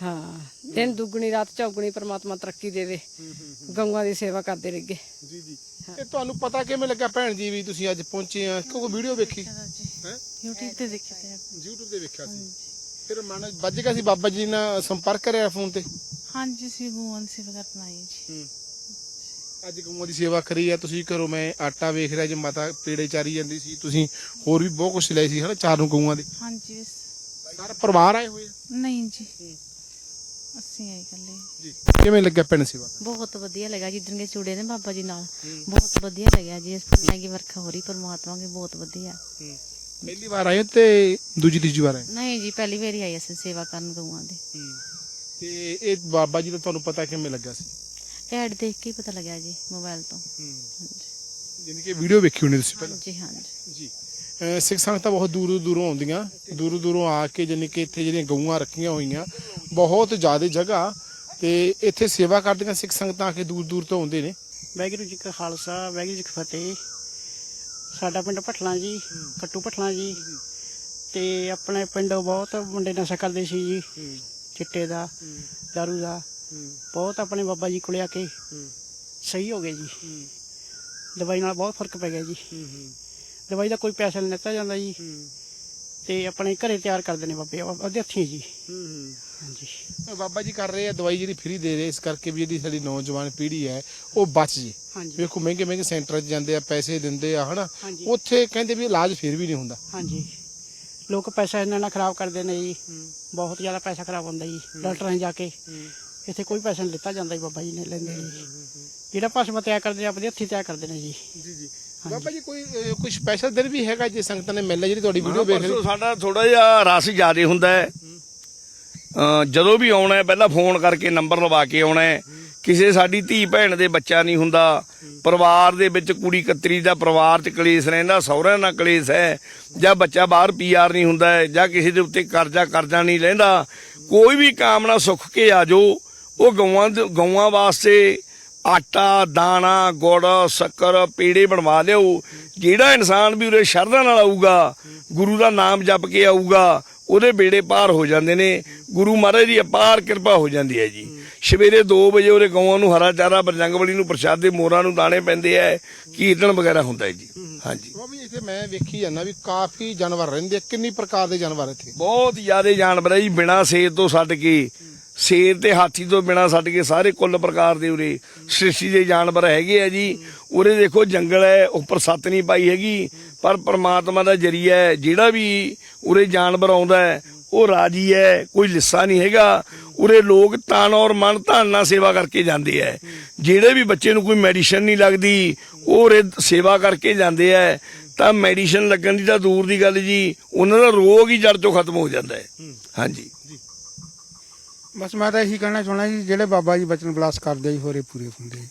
ਹਾਂ। ਦਿਨ ਦੁੱਗਣੀ ਰਾਤ ਚੌਗਣੀ ਪਰਮਾਤਮਾ ਤਰੱਕੀ ਦੇਵੇ ਗਊਆਂ ਦੀ ਸੇਵਾ ਕਰਦੇ ਰਹੀਏ। ਜੀ ਜੀ। ਇਹ ਤੁਹਾਨੂੰ ਪਤਾ ਕਿਵੇਂ ਲੱਗਾ ਭੈਣ ਜੀ ਵੀ ਤੁਸੀਂ ਅੱਜ ਪਹੁੰਚੇ ਆ? ਕਿਉਂਕਿ ਵੀਡੀਓ ਵੇਖੀ। ਹੈ? YouTube ਤੇ ਦੇਖਿਆ ਤੇ YouTube ਤੇ ਵੇਖਿਆ ਸੀ। ਫਿਰ ਮਨ ਵੱਜ ਗਿਆ ਸੀ ਬਾਬਾ ਜੀ ਨਾਲ ਸੰਪਰਕ ਕਰਿਆ ਫੋਨ ਤੇ? ਹਾਂਜੀ ਸੀ ਦੀ ਸੇਵਾ ਕਰਨ ਆਏ ਜੀ। ਅੱਜ ਗਊਆਂ ਦੀ ਸੇਵਾ ਕਰੀ ਆ ਤੁਸੀਂ ਘਰੋਂ ਮੈਂ ਆਟਾ ਵੇਖ ਰਿਹਾ ਜੇ ਮਾਤਾ ਪੇੜੇ ਚਾਰੀ ਜਾਂਦੀ ਸੀ ਤੁਸੀਂ ਹੋਰ ਵੀ ਬਹੁਤ ਕੁਝ ਲੈ ਸੀ ਹਨਾ ਚਾਰ ਨੂੰ ਗਊਆਂ ਦੇ? ਹਾਂਜੀ ਸਾਰਾ ਪਰਿਵਾਰ ਆਏ ਹੋਏ ਆ? ਨਹੀਂ ਜੀ। ਅਸੀਂ ਆਏ ਕੱਲੇ ਜੀ। ਕਿਵੇਂ ਲੱਗਿਆ ਭੈਣ ਸੇਵਾ ਬਹੁਤ ਵਧੀਆ ਲੱਗਾ ਜਿੱਦਣ ਕੇ ਚੂੜੇ ਨੇ ਬਾਬਾ ਜੀ ਨਾਲ। ਬਹੁਤ ਵਧੀਆ ਲੱਗਿਆ ਜੀ ਇਸ ਪੁੰਨਾਂ ਦੀ ਵਰਖਾ ਹੋ ਰਹੀ ਪਰਮਾਤਮਾ ਦੀ ਬਹੁਤ ਵਧੀਆ। ਪਹਿਲੀ ਵਾਰ ਆਏ ਹੋ ਤੇ ਦੂਜੀ ਤੀਜੀ ਵਾਰ ਆਏ ਨਹੀਂ ਜੀ ਪਹਿਲੀ ਵਾਰੀ ਆਈ ਅਸੀਂ ਸੇਵਾ ਕਰਨ ਗਊਆਂ ਦੀ। ਤੇ ਇਹ ਬਾਬਾ ਜੀ ਦਾ ਤੁਹਾਨੂੰ ਪਤਾ ਕਿਵੇਂ ਲੱਗਾ ਸੀ? ਐਡ ਦੇਖ ਕੇ ਹੀ ਪਤਾ ਲੱਗਿਆ ਜੀ ਮੋਬਾਈਲ ਤੋਂ। ਯਾਨੀ ਕਿ ਵੀਡੀਓ ਵੇਖੀ ਹੋਣੀ ਤੁਸੀਂ ਪਹਿਲਾਂ? ਹਾਂਜੀ ਹਾਂਜੀ। ਜੀ। ਅਹ ਸਿੱਖ ਸੰਗਤਾਂ ਬਹੁਤ ਦੂਰੋਂ ਦੂਰੋਂ ਆਉਂਦੀਆਂ ਦੂਰੋਂ ਦੂਰੋਂ ਆ ਕੇ ਜਾਣੀ ਕਿ ਇੱਥੇ ਜਿਹੜੀਆਂ ਗਊਆਂ ਰੱਖੀਆਂ ਹੋਈਆਂ ਬਹੁਤ ਜ਼ਿਆਦਾ ਜਗ੍ਹਾ ਤੇ ਇੱਥੇ ਸੇਵਾ ਕਰਦੀਆਂ ਸਿੱਖ ਸੰਗਤਾਂ ਆ ਕੇ ਦੂਰ ਦੂਰ ਤੋਂ ਆਉਂਦੇ ਨੇ। ਵਾਹਿਗੁਰੂ ਜੀ ਕਾ ਖਾਲਸਾ ਵਾਹਿਗੁਰੂ ਜੀ ਕੀ ਫਤਿਹ। ਸਾਡਾ ਪਿੰਡ ਭਟਲਾ ਜੀ ਕੱਟੂ ਭਟਲਾ ਜੀ। ਤੇ ਆਪਣੇ ਪਿੰਡੋਂ ਬਹੁਤ ਮੁੰਡੇ ਨਸ਼ਾ ਕਰਦੇ ਸੀ ਜੀ ਚਿੱਟੇ ਦਾ ਦਾਰੂ ਦਾ। ਬਹੁਤ ਆਪਣੇ ਬਾਬਾ ਜੀ ਕੋਲੇ ਆ ਕੇ ਸਹੀ ਹੋ ਗਏ ਜੀ। ਦਵਾਈ ਨਾਲ ਬਹੁਤ ਫ਼ਰਕ ਪੈ ਗਿਆ ਜੀ। ਦਵਾਈ ਦਾ ਕੋਈ ਪੈਸਾ ਨਹੀਂ ਦਿੱਤਾ ਜਾਂਦਾ ਜੀ। ਤੇ ਆਪਣੇ ਘਰੇ ਤਿਆਰ ਕਰਦੇ ਨੇ ਬਾਬੇ ਉਹਦੇ ਹੱਥੀਂ ਜੀ। ਹਾਂਜੀ। ਬਾਬਾ ਜੀ ਕਰ ਰਹੇ ਆ ਦਵਾਈ ਜਿਹੜੀ ਫ੍ਰੀ ਦੇ ਰਹੇ ਇਸ ਕਰਕੇ ਵੀ ਜਿਹੜੀ ਸਾਡੀ ਨੌਜਵਾਨ ਪੀੜ੍ਹੀ ਹੈ ਉਹ ਬਚ ਜੇ। ਹਾਂਜੀ। ਵੇਖੋ ਮਹਿੰਗੇ ਮਹਿੰਗੇ ਸੈਂਟਰਾਂ 'ਚ ਜਾਂਦੇ ਆ ਪੈਸੇ ਦਿੰਦੇ ਆ ਹਨਾ। ਉੱਥੇ ਕਹਿੰਦੇ ਵੀ ਇਲਾਜ ਫਿਰ ਵੀ ਨਹੀਂ ਹੁੰਦਾ। ਹਾਂਜੀ। ਲੋਕ ਪੈਸਾ ਇਹਨਾਂ ਨਾਲ ਖਰਾਬ ਕਰਦੇ ਨੇ ਜੀ। ਬਹੁਤ ਜ਼ਿਆਦਾ ਪੈਸਾ ਖਰਾਬ ਹੁੰਦਾ ਜੀ ਡਾਕਟਰਾਂ 'ਚ ਜਾ ਕੇ। ਇੱਥੇ ਕੋਈ ਪੈਸਾ ਨਹੀਂ ਲਿੱਤਾ ਜਾਂਦਾ ਜੀ ਬਾਬਾ ਜੀ ਨੇ ਲੈਂਦੇ ਜੀ। ਜਿਹੜਾ ਭਾਸ਼ਾ ਤਿਆਰ ਕਰਦੇ ਨੇ ਆਪਣੇ ਹੱਥੀਂ ਤਿਆਰ ਕਰਦੇ ਨੇ ਜੀ। ਜੀ ਜੀ। ਬਾਬਾ ਜੀ ਕੋਈ ਅਹ, ਕੋਈ ਸਪੈਸ਼ਲ ਦਿਨ ਵੀ ਹੈਗਾ ਜੇ ਸੰਗਤਾਂ ਨੇ ਮਿਲਣਾ ਜਿਹੜੀ ਤੁਹਾਡੀ ਵੀਡੀਓ ਵੇਖ ਪਰਸੋਂ ਸਾਡਾ ਥੋੜਾ ਜਿਹਾ ਰਸ ਜ਼ਿਆਦੇ ਹੁੰਦਾ ਹੈ। ਜਦੋਂ ਵੀ ਆਉਣਾ ਹੈ ਪਹਿਲਾਂ ਫੋਨ ਕਰਕੇ ਨੰਬਰ ਲਵਾ ਕੇ ਆਉਣਾ ਹੈ। ਕਿਸੇ ਸਾਡੀ ਧੀ ਭੈਣ ਦੇ ਬੱਚਾ ਨਹੀਂ ਹੁੰਦਾ। ਪਰਿਵਾਰ ਦੇ ਵਿੱਚ ਕੁੜੀ ਕਤਰੀ ਦਾ ਪਰਿਵਾਰ ਚ ਕਲੇਸ਼ ਰਹਿੰਦਾ ਸਹੁਰਿਆਂ ਨਾਲ ਕਲੇਸ਼ ਹੈ। ਜਾਂ ਬੱਚਾ ਬਾਹਰ ਪੀਆਰ ਨਹੀਂ ਹੁੰਦਾ ਹੈ ਜਾਂ ਕਿਸੇ ਦੇ ਉੱਤੇ ਕਰਜ਼ਾ ਕਰਜ਼ਾ ਨਹੀਂ ਰਹਿੰਦਾ ਕੋਈ ਵੀ ਕਾਮਨਾ ਸੁੱਖ ਕੇ ਆ ਜਾਓ। ਉਹ ਗਊਆਂ ਦੇ- ਗਊਆਂ ਵਾਸਤੇ ਆਟਾ ਦਾਣਾ ਗੁੜ ਸ਼ੱਕਰ ਪੇੜੇ ਬਣਵਾ ਲਿਓ ਜਿਹੜਾ ਇਨਸਾਨ ਵੀ ਉਰੇ ਸ਼ਰਧਾ ਨਾਲ ਆਊਗਾ ਗੁਰੂ ਦਾ ਨਾਮ ਜਪ ਕੇ ਆਊਗਾ ਉਹਦੇ ਬੇੜੇ ਪਾਰ ਹੋ ਜਾਂਦੇ ਨੇ। ਗੁਰੂ ਮਹਾਰਾਜ ਦੀ ਅਪਾਰ ਕਿਰਪਾ ਹੋ ਜਾਂਦੀ ਹੈ ਜੀ। ਸਵੇਰੇ 2 ਵਜੇ ਉਹਦੇ ਗਊਆਂ ਨੂੰ ਹਰਾ ਚਾਰਾ ਬਰਜੰਗਬਲੀ ਨੂੰ ਪ੍ਰਸ਼ਾਦੇ ਮੋਰਾਂ ਨੂੰ ਦਾਣੇ ਪੈਂਦੇ ਆ ਕੀਰਤਨ ਵਗੈਰਾ ਹੁੰਦਾ ਹੈ ਜੀ। ਹਾਂਜੀ। ਉਹ ਵੀ ਇੱਥੇ ਮੈਂ ਵੇਖੀ ਜਾਂਦਾ ਵੀ ਕਾਫੀ ਜਾਨਵਰ ਰਹਿੰਦੇ ਕਿੰਨੀ ਪ੍ਰਕਾਰ ਦੇ ਜਾਨਵਰ ਇੱਥੇ? ਬਹੁਤ ਜ਼ਿਆਦਾ ਜਾਨਵਰ ਹੈ ਜੀ ਬਿਨਾ ਸੇਰ ਤੋਂ ਛੱਡ ਕੇ। ਸ਼ੇਰ ਤੇ ਹਾਥੀ ਤੋਂ ਬਿਨਾ ਛੱਡ ਕੇ ਸਾਰੇ ਕੁੱਲ ਪ੍ਰਕਾਰ ਦੇ ਉਰੇ ਸ੍ਰਿਸ਼ਟੀ ਦੇ ਜਾਨਵਰ ਹੈਗੇ ਆ ਜੀ। ਉਰੇ ਦੇਖੋ ਜੰਗਲ ਹੈ, ਉੱਪਰ ਸੱਤ ਨਹੀਂ ਪਾਈ ਹੈਗੀ, ਪਰ ਪ੍ਰਮਾਤਮਾ ਦਾ ਜਰੀਆ ਹੈ, ਜਿਹੜਾ ਵੀ ਉਰੇ ਜਾਨਵਰ ਆਉਂਦਾ ਹੈ, ਉਹ ਰਾਜੀ ਹੈ, ਕੋਈ ਲਿੱਸਾ ਨਹੀਂ ਹੈਗਾ। ਉਰੇ ਲੋਕ ਤਨ ਔਰ ਮਨ ਧਨ ਨਾਲ ਸੇਵਾ ਕਰਕੇ ਜਾਂਦੇ ਐ ਜਿਹੜੇ ਵੀ ਬੱਚੇ ਨੂੰ ਕੋਈ ਮੈਡੀਸਨ ਨਹੀਂ ਲੱਗਦੀ, ਉਹ ਉਰੇ ਸੇਵਾ ਕਰਕੇ ਜਾਂਦੇ ਐ ਤਾਂ ਮੈਡੀਸਨ ਲੱਗਣ ਦੀ ਤਾਂ ਦੂਰ ਦੀ ਗੱਲ ਜੀ, ਉਹਨਾਂ ਦਾ ਰੋਗ ਹੀ ਜੜ ਤੋਂ ਖਤਮ ਹੋ ਜਾਂਦਾ ਹੈ। ਹਾਂਜੀ। ਬਸ ਮੈਂ ਤਾਂ ਇਹੀ ਕਹਿਣਾ ਚਾਹੁੰਦਾ ਜੀ ਜਿਹੜੇ ਬਾਬਾ ਜੀ ਬਚਨ ਬਲਾਸ ਕਰਦੇ ਜੀ ਹੋਰੇ ਪੂਰੇ ਹੁੰਦੇ ਜੀ।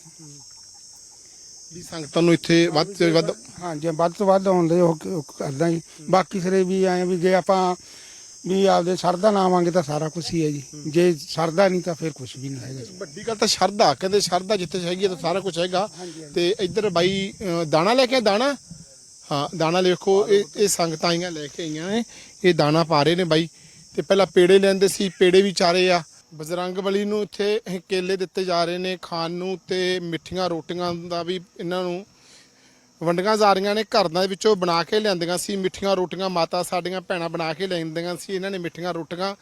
ਵੀ ਸੰਗਤਾਂ ਨੂੰ ਇੱਥੇ ਵੱਧ ਤੋਂ ਵੱਧ ਹਾਂ ਜੇ ਵੱਧ ਤੋਂ ਵੱਧ ਆਉਂਦੇ ਉਹ ਕਰਦਾ ਜੀ। ਬਾਕੀ ਸਾਰੇ ਵੀ ਆਏ ਵੀ ਜੇ ਆਪਾਂ ਵੀ ਆਪਦੇ ਸਰਦਾ ਨਾ ਆਵਾਂਗੇ ਤਾਂ ਸਾਰਾ ਕੁਝ ਹੀ ਹੈ ਜੀ। ਜੇ ਸਰਦਾ ਨਹੀਂ ਤਾਂ ਫਿਰ ਕੁਝ ਵੀ ਨਹੀਂ ਹੈਗਾ ਜੀ। ਵੱਡੀ ਗੱਲ ਤਾਂ ਸ਼ਰਧਾ ਕਹਿੰਦੇ ਸ਼ਰਧਾ ਜਿੱਥੇ ਹੈਗੀ ਹੈ ਤਾਂ ਸਾਰਾ ਕੁਝ ਹੈਗਾ। ਤੇ ਇੱਧਰ ਬਾਈ ਦਾਣਾ ਲੈ ਕੇ ਆਏ, ਦਾਣਾ? ਹਾਂ ਦਾਣਾ ਦੇਖੋ ਇਹ ਇਹ ਸੰਗਤਾਂ ਆਈਆਂ ਲੈ ਕੇ ਆਈਆਂ ਨੇ। ਇਹ ਦਾਣਾ ਪਾ ਰਹੇ ਨੇ ਬਾਈ। ਤੇ ਪਹਿਲਾਂ ਪੇੜੇ ਲੈਂਦੇ ਸੀ ਪੇੜੇ ਵੀ ਚਾਰੇ ਆ। ਬਜਰੰਗ ਬਲੀ ਨੂੰ ਇੱਥੇ ਇਹ ਕੇਲੇ ਦਿੱਤੇ ਜਾ ਰਹੇ ਨੇ, ਖਾਣ ਨੂੰ ਤੇ ਮਿੱਠੀਆਂ ਰੋਟੀਆਂ ਦਾ ਵੀ ਇਹਨਾਂ ਨੂੰ ਵੰਡੀਆਂ ਜਾ ਰਹੀਆਂ ਨੇ। ਘਰਾਂ ਦੇ ਵਿੱਚੋਂ ਬਣਾ ਕੇ ਲਿਆਂਦੀਆਂ ਸੀ, ਮਿੱਠੀਆਂ ਰੋਟੀਆਂ ਮਾਤਾ ਸਾਡੀਆਂ ਭੈਣਾਂ ਬਣਾ ਕੇ ਲੈਂਦੀਆਂ ਸੀ, ਇਹਨਾਂ ਨੇ ਮਿੱਠੀਆਂ ਰੋਟੀਆਂ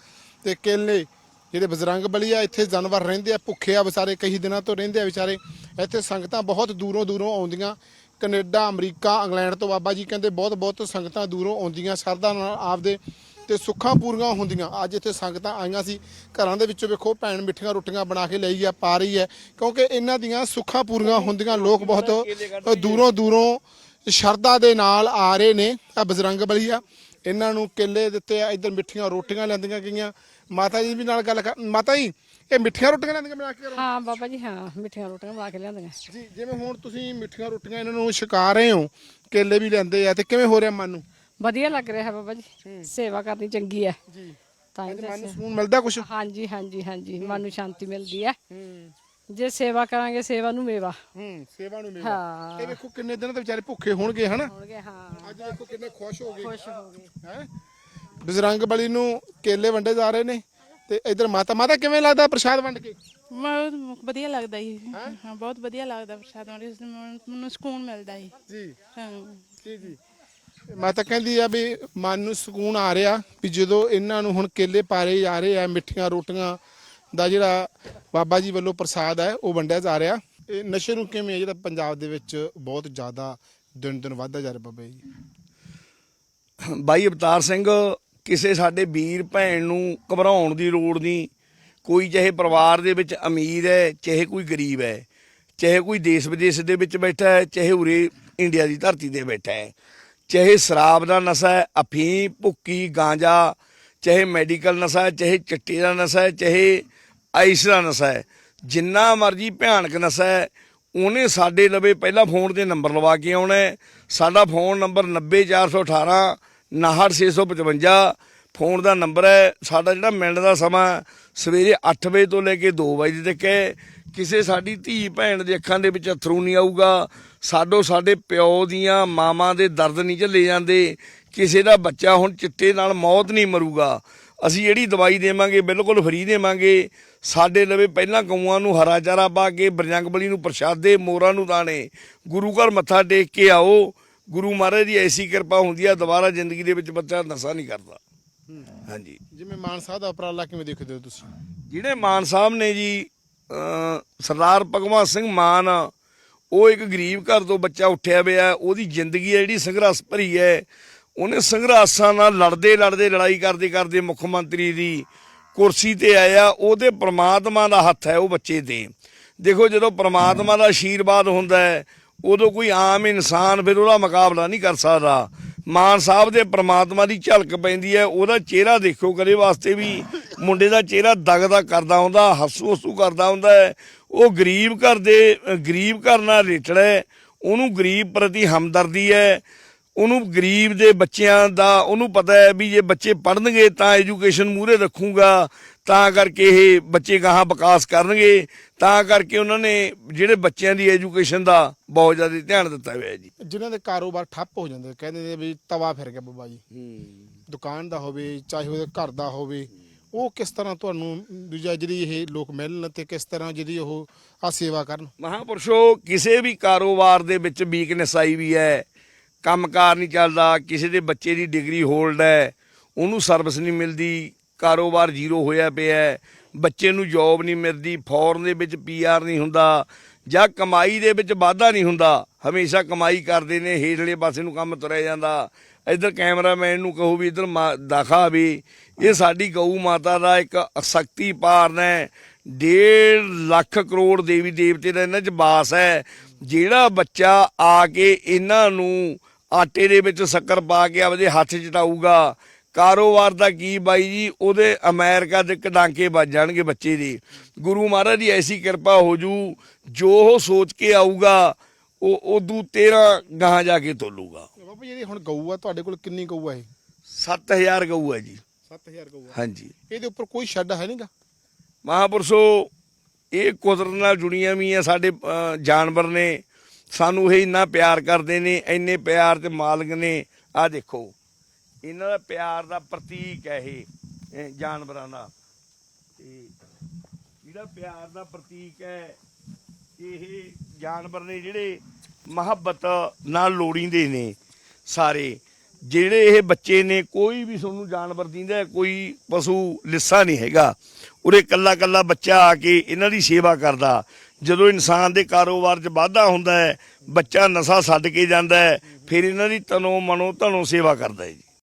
ਤੇ ਕੇਲੇ। ਜਿਹੜੇ ਬਜਰੰਗ ਬਲੀ ਆ, ਇੱਥੇ ਜਾਨਵਰ ਰਹਿੰਦੇ ਆ, ਭੁੱਖੇ ਆ ਵਿਚਾਰੇ, ਕਈ ਦਿਨਾਂ ਤੋਂ ਰਹਿੰਦੇ ਆ ਵਿਚਾਰੇ। ਇੱਥੇ ਸੰਗਤਾਂ ਬਹੁਤ ਦੂਰੋਂ ਦੂਰੋਂ ਆਉਂਦੀਆਂ। ਕੈਨੇਡਾ, ਅਮਰੀਕਾ, ਇੰਗਲੈਂਡ ਤੋਂ ਬਾਬਾ ਜੀ ਕਹਿੰਦੇ ਬਹੁਤ ਬਹੁਤ ਸੰਗਤਾਂ ਦੂਰੋਂ ਆਉਂਦੀਆਂ। ਸ਼ਰਧਾ ਨਾਲ ਆਪਦੇ ਤੇ ਸੁੱਖਾਂ ਪੂਰੀਆਂ ਹੁੰਦੀਆਂ। ਅੱਜ ਇੱਥੇ ਸੰਗਤਾਂ ਆਈਆਂ ਸੀ। ਘਰਾਂ ਦੇ ਵਿੱਚੋਂ ਵੇਖੋ ਭੈਣ ਮਿੱਠੀਆਂ ਰੋਟੀਆਂ ਬਣਾ ਕੇ ਲਈ ਆ ਪਾ ਰਹੀ ਹੈ। ਕਿਉਂਕਿ ਇਹਨਾਂ ਦੀਆਂ ਸੁੱਖਾਂ ਪੂਰੀਆਂ ਹੁੰਦੀਆਂ। ਲੋਕ ਬਹੁਤ ਦੂਰੋਂ ਦੂਰੋਂ ਸ਼ਰਧਾ ਦੇ ਨਾਲ ਆ ਰਹੇ ਨੇ। ਆ ਬਜਰੰਗ ਬਲੀ ਆ। ਇਹਨਾਂ ਨੂੰ ਕੇਲੇ ਦਿੱਤੇ ਆ। ਇੱਧਰ ਮਿੱਠੀਆਂ ਰੋਟੀਆਂ ਲੈਂਦੀਆਂ ਗਈਆਂ। ਮਾਤਾ ਜੀ ਵੀ ਨਾਲ ਗੱਲ ਕਰ ਮਾਤਾ ਜੀ ਇਹ ਮਿੱਠੀਆਂ ਰੋਟੀਆਂ ਲੈਂਦੀਆਂ ਬਣਾ ਕੇ? ਹਾਂ ਬਾਬਾ ਜੀ ਹਾਂ ਮਿੱਠੀਆਂ ਰੋਟੀਆਂ ਬਣਾ ਕੇ ਲਿਆਂਦੀਆਂ। ਜੀ ਜਿਵੇਂ ਹੁਣ ਤੁਸੀਂ ਮਿੱਠੀਆਂ ਰੋਟੀਆਂ ਇਹਨਾਂ ਨੂੰ ਛਕਾ ਰਹੇ ਹੋ ਕੇਲੇ ਵੀ ਲੈਂਦੇ ਆ ਤੇ ਕਿਵੇਂ ਹੋ ਰਿਹਾ ਮਨ ਨੂੰ? ਵਧੀਆ ਲੱਗ ਰਿਹਾ ਬਾਬਾ ਜੀ। ਸੇਵਾ ਕਰਨੀ ਚੰਗੀ ਹੈ। ਜੀ। ਤਾਂ ਹੀ ਮਨ ਨੂੰ। ਸਕੂਨ ਮਿਲਦਾ ਕੁਛ? ਹਾਂਜੀ ਹਾਂਜੀ ਹਾਂਜੀ। ਮਨ ਨੂੰ ਸ਼ਾਂਤੀ ਮਿਲਦੀ ਹੈ। ਜੇ ਸੇਵਾ ਕਰਾਂਗੇ ਸੇਵਾ ਨੂੰ ਮੇਵਾ। ਹੂੰ ਸੇਵਾ ਨੂੰ ਮਿਲਦਾ ਹਾਂ। ਇਹ ਵੇਖੋ ਕਿੰਨੇ ਦਿਨ ਤੋਂ ਵਿਚਾਰੇ ਭੁੱਖੇ ਹੋਣਗੇ ਹਨਾ? ਹੋਣਗੇ ਹਾਂ। ਅੱਜ ਵੇਖੋ ਕਿੰਨੇ ਖੁਸ਼ ਹੋ ਗਏ। ਖੁਸ਼ ਹੋ ਗਏ। ਹੈ? ਬਜ਼ਰੰਗ ਬਲੀ ਨੂੰ ਕੇਲੇ ਵੰਡੇ ਜਾ ਰਹੇ ਨੇ ਤੇ ਇਧਰ ਮਾਤਾ ਮਾਤਾ ਕਿਵੇਂ ਲੱਗਦਾ ਪ੍ਰਸ਼ਾਦ ਵੰਡ ਕੇ? ਬਹੁਤ ਵਧੀਆ ਲੱਗਦਾ ਜੀ। ਹਾਂ? ਬਹੁਤ ਵਧੀਆ ਲੱਗਦਾ ਪ੍ਰਸ਼ਾਦ ਵਾਲੇ ਮੈਨੂੰ ਸਕੂਨ ਮਿਲਦਾ ਜੀ। ਜੀ। ਹਾਂ। ਜੀ ਜੀ। ਮੈਂ ਤਾਂ ਕਹਿੰਦੀ ਆ ਵੀ ਮਨ ਨੂੰ ਸਕੂਨ ਆ ਰਿਹਾ ਵੀ ਜਦੋਂ ਇਹਨਾਂ ਨੂੰ ਹੁਣ ਕੇਲੇ ਪਾਰੇ ਜਾ ਰਹੇ ਆ, ਮਿੱਠੀਆਂ ਰੋਟੀਆਂ ਦਾ ਜਿਹੜਾ ਬਾਬਾ ਜੀ ਵੱਲੋਂ ਪ੍ਰਸਾਦ ਹੈ ਉਹ ਵੰਡਿਆ ਜਾ ਰਿਹਾ। ਇਹ ਨਸ਼ੇ ਨੂੰ ਕਿਵੇਂ ਹੈ ਜਿਹੜਾ ਪੰਜਾਬ ਦੇ ਵਿੱਚ ਬਹੁਤ ਜ਼ਿਆਦਾ ਦਿਨ ਦਿਨ ਵੱਧਦਾ ਜਾ ਰਿਹਾ ਬਾਬਾ ਜੀ। ਬਾਈ ਅਵਤਾਰ ਸਿੰਘ, ਕਿਸੇ ਸਾਡੇ ਵੀਰ ਭੈਣ ਨੂੰ ਘਬਰਾਉਣ ਦੀ ਲੋੜ ਨਹੀਂ। ਕੋਈ ਚਾਹੇ ਪਰਿਵਾਰ ਦੇ ਵਿੱਚ ਅਮੀਰ ਹੈ, ਚਾਹੇ ਕੋਈ ਗਰੀਬ ਹੈ, ਚਾਹੇ ਕੋਈ ਦੇਸ਼ ਵਿਦੇਸ਼ ਦੇ ਵਿੱਚ ਬੈਠਾ ਹੈ, ਚਾਹੇ ਉਰੇ ਇੰਡੀਆ ਦੀ ਧਰਤੀ ਤੇ ਬੈਠਾ ਹੈ। ਚਾਹੇ ਸ਼ਰਾਬ ਦਾ ਨਸ਼ਾ ਹੈ, ਅਫੀਮ, ਭੁੱਕੀ, ਗਾਂਜਾ, ਚਾਹੇ ਮੈਡੀਕਲ ਨਸ਼ਾ ਹੈ, ਚਾਹੇ ਚਿੱਟੇ ਦਾ ਨਸ਼ਾ ਹੈ, ਚਾਹੇ ਆਈਸ ਦਾ ਨਸ਼ਾ ਹੈ, ਜਿੰਨਾ ਮਰਜ਼ੀ ਭਿਆਨਕ ਨਸ਼ਾ ਹੈ, ਉਹਨੇ ਸਾਡੇ ਲਵੇ ਪਹਿਲਾਂ ਫੋਨ ਤੇ ਨੰਬਰ ਲਵਾ ਕੇ ਆਉਣਾ ਸਾਡਾ ਫੋਨ ਨੰਬਰ 90418 69655 ਫੋਨ ਦਾ ਨੰਬਰ ਹੈ, ਸਾਡਾ ਜਿਹੜਾ ਮਿਲਣ ਦਾ ਸਮਾਂ ਸਵੇਰੇ 8 ਵਜੇ ਤੋਂ ਲੈ ਕੇ 2 ਵਜੇ ਤੱਕ ਹੈ। ਕਿਸੇ ਸਾਡੀ ਧੀ ਭੈਣ ਦੇ ਅੱਖਾਂ ਦੇ ਵਿੱਚ ਅਥਰੂ ਨਹੀਂ ਆਊਗਾ। ਸਾਡੋ ਸਾਡੇ ਪਿਓ ਦੀਆਂ ਮਾਵਾਂ ਦੇ ਦਰਦ ਨਹੀਂ ਝੱਲੇ ਜਾਂਦੇ। ਕਿਸੇ ਦਾ ਬੱਚਾ ਹੁਣ ਚਿੱਟੇ ਨਾਲ ਮੌਤ ਨਹੀਂ ਮਰੂਗਾ। ਅਸੀਂ ਜਿਹੜੀ ਦਵਾਈ ਦੇਵਾਂਗੇ ਬਿਲਕੁਲ ਫ੍ਰੀ ਦੇਵਾਂਗੇ। ਸਾਡੇ ਲਵੇ ਪਹਿਲਾਂ ਗਊਆਂ ਨੂੰ ਹਰਾ ਚਾਰਾ ਪਾ ਕੇ ਬਰਜੰਗਬਲੀ ਨੂੰ ਪ੍ਰਸ਼ਾਦੇ ਮੋਰਾਂ ਨੂੰ ਦਾਣੇ। ਗੁਰੂ ਘਰ ਮੱਥਾ ਟੇਕ ਕੇ ਆਓ। ਗੁਰੂ ਮਹਾਰਾਜ ਦੀ ਐਸੀ ਕਿਰਪਾ ਹੁੰਦੀ ਆ ਦੁਬਾਰਾ ਜ਼ਿੰਦਗੀ ਦੇ ਵਿੱਚ ਬੱਚਾ ਨਸ਼ਾ ਨਹੀਂ ਕਰਦਾ। ਹਾਂਜੀ। ਜਿਵੇਂ ਮਾਨ ਸਾਹਿਬ ਦਾ ਉਪਰਾਲਾ ਕਿਵੇਂ ਦੇਖਦੇ ਹੋ ਤੁਸੀਂ? ਜਿਹੜੇ ਮਾਨ ਸਾਹਿਬ ਨੇ ਜੀ ਸਰਦਾਰ ਭਗਵੰਤ ਸਿੰਘ ਮਾਨ, ਉਹ ਇੱਕ ਗਰੀਬ ਘਰ ਤੋਂ ਬੱਚਾ ਉੱਠਿਆ ਹੋਇਆ ਉਹਦੀ ਜ਼ਿੰਦਗੀ ਹੈ ਜਿਹੜੀ ਸੰਘਰਸ਼ ਭਰੀ ਹੈ। ਉਹਨੇ ਸੰਘਰਸ਼ਾਂ ਨਾਲ ਲੜਦੇ ਲੜਦੇ ਲੜਾਈ ਕਰਦੇ ਕਰਦੇ ਮੁੱਖ ਮੰਤਰੀ ਦੀ ਕੁਰਸੀ ਤੇ ਆਇਆ, ਉਹਦੇ ਪ੍ਰਮਾਤਮਾ ਦਾ ਹੱਥ ਹੈ ਉਹ ਬੱਚੇ ਤੇ। ਦੇਖੋ ਜਦੋਂ ਪ੍ਰਮਾਤਮਾ ਦਾ ਆਸ਼ੀਰਵਾਦ ਹੁੰਦਾ ਹੈ, ਉਦੋਂ ਕੋਈ ਆਮ ਇਨਸਾਨ ਫਿਰ ਉਹਦਾ ਮੁਕਾਬਲਾ ਨਹੀਂ ਕਰ ਸਕਦਾ। ਮਾਨ ਸਾਹਿਬ ਦੇ ਪ੍ਰਮਾਤਮਾ ਦੀ ਝਲਕ ਪੈਂਦੀ ਹੈ, ਉਹਦਾ ਚਿਹਰਾ ਦੇਖੋ ਕਦੇ ਵਾਸਤੇ ਵੀ। ਮੁੰਡੇ ਦਾ ਚਿਹਰਾ ਦਗਦਾ ਕਰਦਾ ਹੁੰਦਾ, ਹੱਸੂ ਹੱਸੂ ਕਰਦਾ ਹੁੰਦਾ ਹੈ। ਉਹ ਗਰੀਬ ਘਰ ਦੇ ਗਰੀਬ ਘਰ ਨਾਲ ਰਿਲੇਟਡ ਹੈ। ਉਹਨੂੰ ਗਰੀਬ ਪ੍ਰਤੀ ਹਮਦਰਦੀ ਹੈ। ਉਹਨੂੰ ਗਰੀਬ ਦੇ ਬੱਚਿਆਂ ਦਾ ਉਹਨੂੰ ਪਤਾ ਹੈ ਵੀ ਜੇ ਬੱਚੇ ਪੜ੍ਹਨਗੇ ਤਾਂ ਐਜੂਕੇਸ਼ਨ ਮੂਰੇ ਰੱਖੂਗਾ ਤਾਂ ਕਰਕੇ ਇਹ ਬੱਚੇ ਗਾਹਾਂ ਵਿਕਾਸ ਕਰਨਗੇ ਤਾਂ ਕਰਕੇ ਉਹਨਾਂ ਨੇ ਜਿਹੜੇ ਬੱਚਿਆਂ ਦੀ ਐਜੂਕੇਸ਼ਨ ਦਾ ਬਹੁਤ ਜ਼ਿਆਦਾ ਧਿਆਨ ਦਿੱਤਾ ਹੋਇਆ ਹੈ ਜੀ। ਜਿਨ੍ਹਾਂ ਦੇ ਕਾਰੋਬਾਰ ਠੱਪ ਹੋ ਜਾਂਦੇ ਕਹਿੰਦੇ ਨੇ ਵੀ ਤਵਾ ਫਿਰ ਗਿਆ ਬਾਬਾ ਜੀ। ਦੁਕਾਨ ਦਾ ਹੋਵੇ ਚਾਹੇ ਉਹਦੇ ਘਰ ਦਾ ਹੋਵੇ ਉਹ ਕਿਸ ਤਰ੍ਹਾਂ ਤੁਹਾਨੂੰ ਦੂਜਾ ਜਿਹੜੀ ਇਹ ਲੋਕ ਮਿਲਣ ਤੇ ਕਿਸ ਤਰ੍ਹਾਂ ਜਿਹੜੀ ਉਹ ਆ ਸੇਵਾ ਕਰਨ? ਮਹਾਪੁਰਸ਼ੋ ਕਿਸੇ ਵੀ ਕਾਰੋਬਾਰ ਦੇ ਵਿੱਚ ਵੀਕਨੈਸ ਆਈ ਵੀ ਹੈ ਕੰਮਕਾਰ ਨਹੀਂ ਚੱਲਦਾ, ਕਿਸੇ ਦੇ ਬੱਚੇ ਦੀ ਡਿਗਰੀ ਹੋਲਡ ਹੈ, ਉਹਨੂੰ ਸਰਵਿਸ ਨਹੀਂ ਮਿਲਦੀ, ਕਾਰੋਬਾਰ ਜ਼ੀਰੋ ਹੋਇਆ ਪਿਆ ਬੱਚੇ ਨੂੰ ਜੌਬ ਨਹੀਂ ਮਿਲਦੀ ਫੌਰਨ ਦੇ ਵਿੱਚ ਪੀਆਰ ਨਹੀਂ ਹੁੰਦਾ ਜਾਂ ਕਮਾਈ ਦੇ ਵਿੱਚ ਵਾਧਾ ਨਹੀਂ ਹੁੰਦਾ, ਹਮੇਸ਼ਾ ਕਮਾਈ ਕਰਦੇ ਨੇ, ਹੇਠਲੇ ਪਾਸੇ ਨੂੰ ਕੰਮ ਤੁਰਿਆ ਜਾਂਦਾ। ਇੱਧਰ ਕੈਮਰਾਮੈਨ ਨੂੰ ਕਹੋ ਵੀ ਇੱਧਰ ਮਾ- ਦਾਖਾ ਵੀ, ਇਹ ਸਾਡੀ ਗਊ ਮਾਤਾ ਦਾ ਇੱਕ ਸ਼ਕਤੀ ਪਾਰਨ ਹੈ। ਡੇਢ ਲੱਖ ਕਰੋੜ ਦੇਵੀ ਦੇਵਤੇ ਦਾ ਇਹਨਾਂ 'ਚ ਵਾਸ ਹੈ। ਜਿਹੜਾ ਬੱਚਾ ਆ ਕੇ ਇਹਨਾਂ ਨੂੰ ਆਟੇ ਦੇ ਵਿੱਚ ਸ਼ੱਕਰ ਪਾ ਕੇ ਆਪਦੇ ਹੱਥ 'ਚ ਟਾਊਗਾ ਕਾਰੋਬਾਰ ਦਾ ਕੀ ਬਾਈ ਜੀ ਉਹਦੇ ਅਮਰੀਕਾ ਦੇ ਕਡਾਂਕੇ ਵੱਜ ਜਾਣਗੇ ਬੱਚੇ ਦੇ। ਗੁਰੂ ਮਹਾਰਾਜ ਦੀ ਐਸੀ ਕਿਰਪਾ ਹੋ ਜੂ ਜੋ ਉਹ ਸੋਚ ਕੇ ਆਊਗਾ ਉਹ ਉਦੋਂ 13 ਗਾਹਾਂ ਜਾ ਕੇ ਤੋਲੂਗਾ। ਬਾਬਾ ਜਿਹੜੀ ਹੁਣ ਗਊ ਆ ਤੁਹਾਡੇ ਕੋਲ ਕਿੰਨੀ ਗਊ ਆ ਇਹ? 7000 ਗਊ ਹੈ ਜੀ। 7000 ਗਊ ਆ। ਹਾਂਜੀ। ਇਹਦੇ ਉੱਪਰ ਕੋਈ ਸ਼ੈੱਡ ਹੈ ਨਹੀਂਗਾ ਮਹਾਪੁਰਸ਼ੋ ਇਹ ਕੁਦਰਤ ਨਾਲ ਜੁੜੀਆਂ ਵੀ ਆ ਸਾਡੇ ਜਾਨਵਰ ਨੇ। ਸਾਨੂੰ ਇਹ ਇੰਨਾ ਪਿਆਰ ਕਰਦੇ ਨੇ, ਇੰਨੇ ਪਿਆਰ ਤੇ ਮਾਲਕ ਨੇ। ਆ ਦੇਖੋ, ਇਹਨਾਂ ਦਾ ਪਿਆਰ ਦਾ ਪ੍ਰਤੀਕ ਹੈ ਇਹ ਜਾਨਵਰਾਂ ਦਾ। ਤੇ ਜਿਹੜਾ ਪਿਆਰ ਦਾ ਪ੍ਰਤੀਕ ਹੈ, ਇਹ ਜਾਨਵਰ ਨੇ ਜਿਹੜੇ ਮੁਹੱਬਤ ਨਾਲ ਲੋੜੀਂਦੇ ਨੇ ਸਾਰੇ। ਜਿਹੜੇ ਇਹ ਬੱਚੇ ਨੇ, ਕੋਈ ਵੀ ਤੁਹਾਨੂੰ ਜਾਨਵਰ ਦਿੰਦਾ, ਕੋਈ ਪਸ਼ੂ ਲਿੱਸਾ ਨਹੀਂ ਹੈਗਾ। ਉਰੇ ਕੱਲਾ ਕੱਲਾ ਬੱਚਾ ਆ ਕੇ ਇਹਨਾਂ ਦੀ ਸੇਵਾ ਕਰਦਾ। ਜਦੋਂ ਇਨਸਾਨ ਦੇ ਕਾਰੋਬਾਰ 'ਚ ਵਾਧਾ ਹੁੰਦਾ ਹੈ, ਬੱਚਾ ਨਸ਼ਾ ਛੱਡ ਕੇ ਜਾਂਦਾ ਹੈ, ਫਿਰ ਇਹਨਾਂ ਦੀ ਤਨੋਂ ਮਨੋਂ ਧਨੋਂ ਸੇਵਾ ਕਰਦਾ ਹੈ ਜੀ।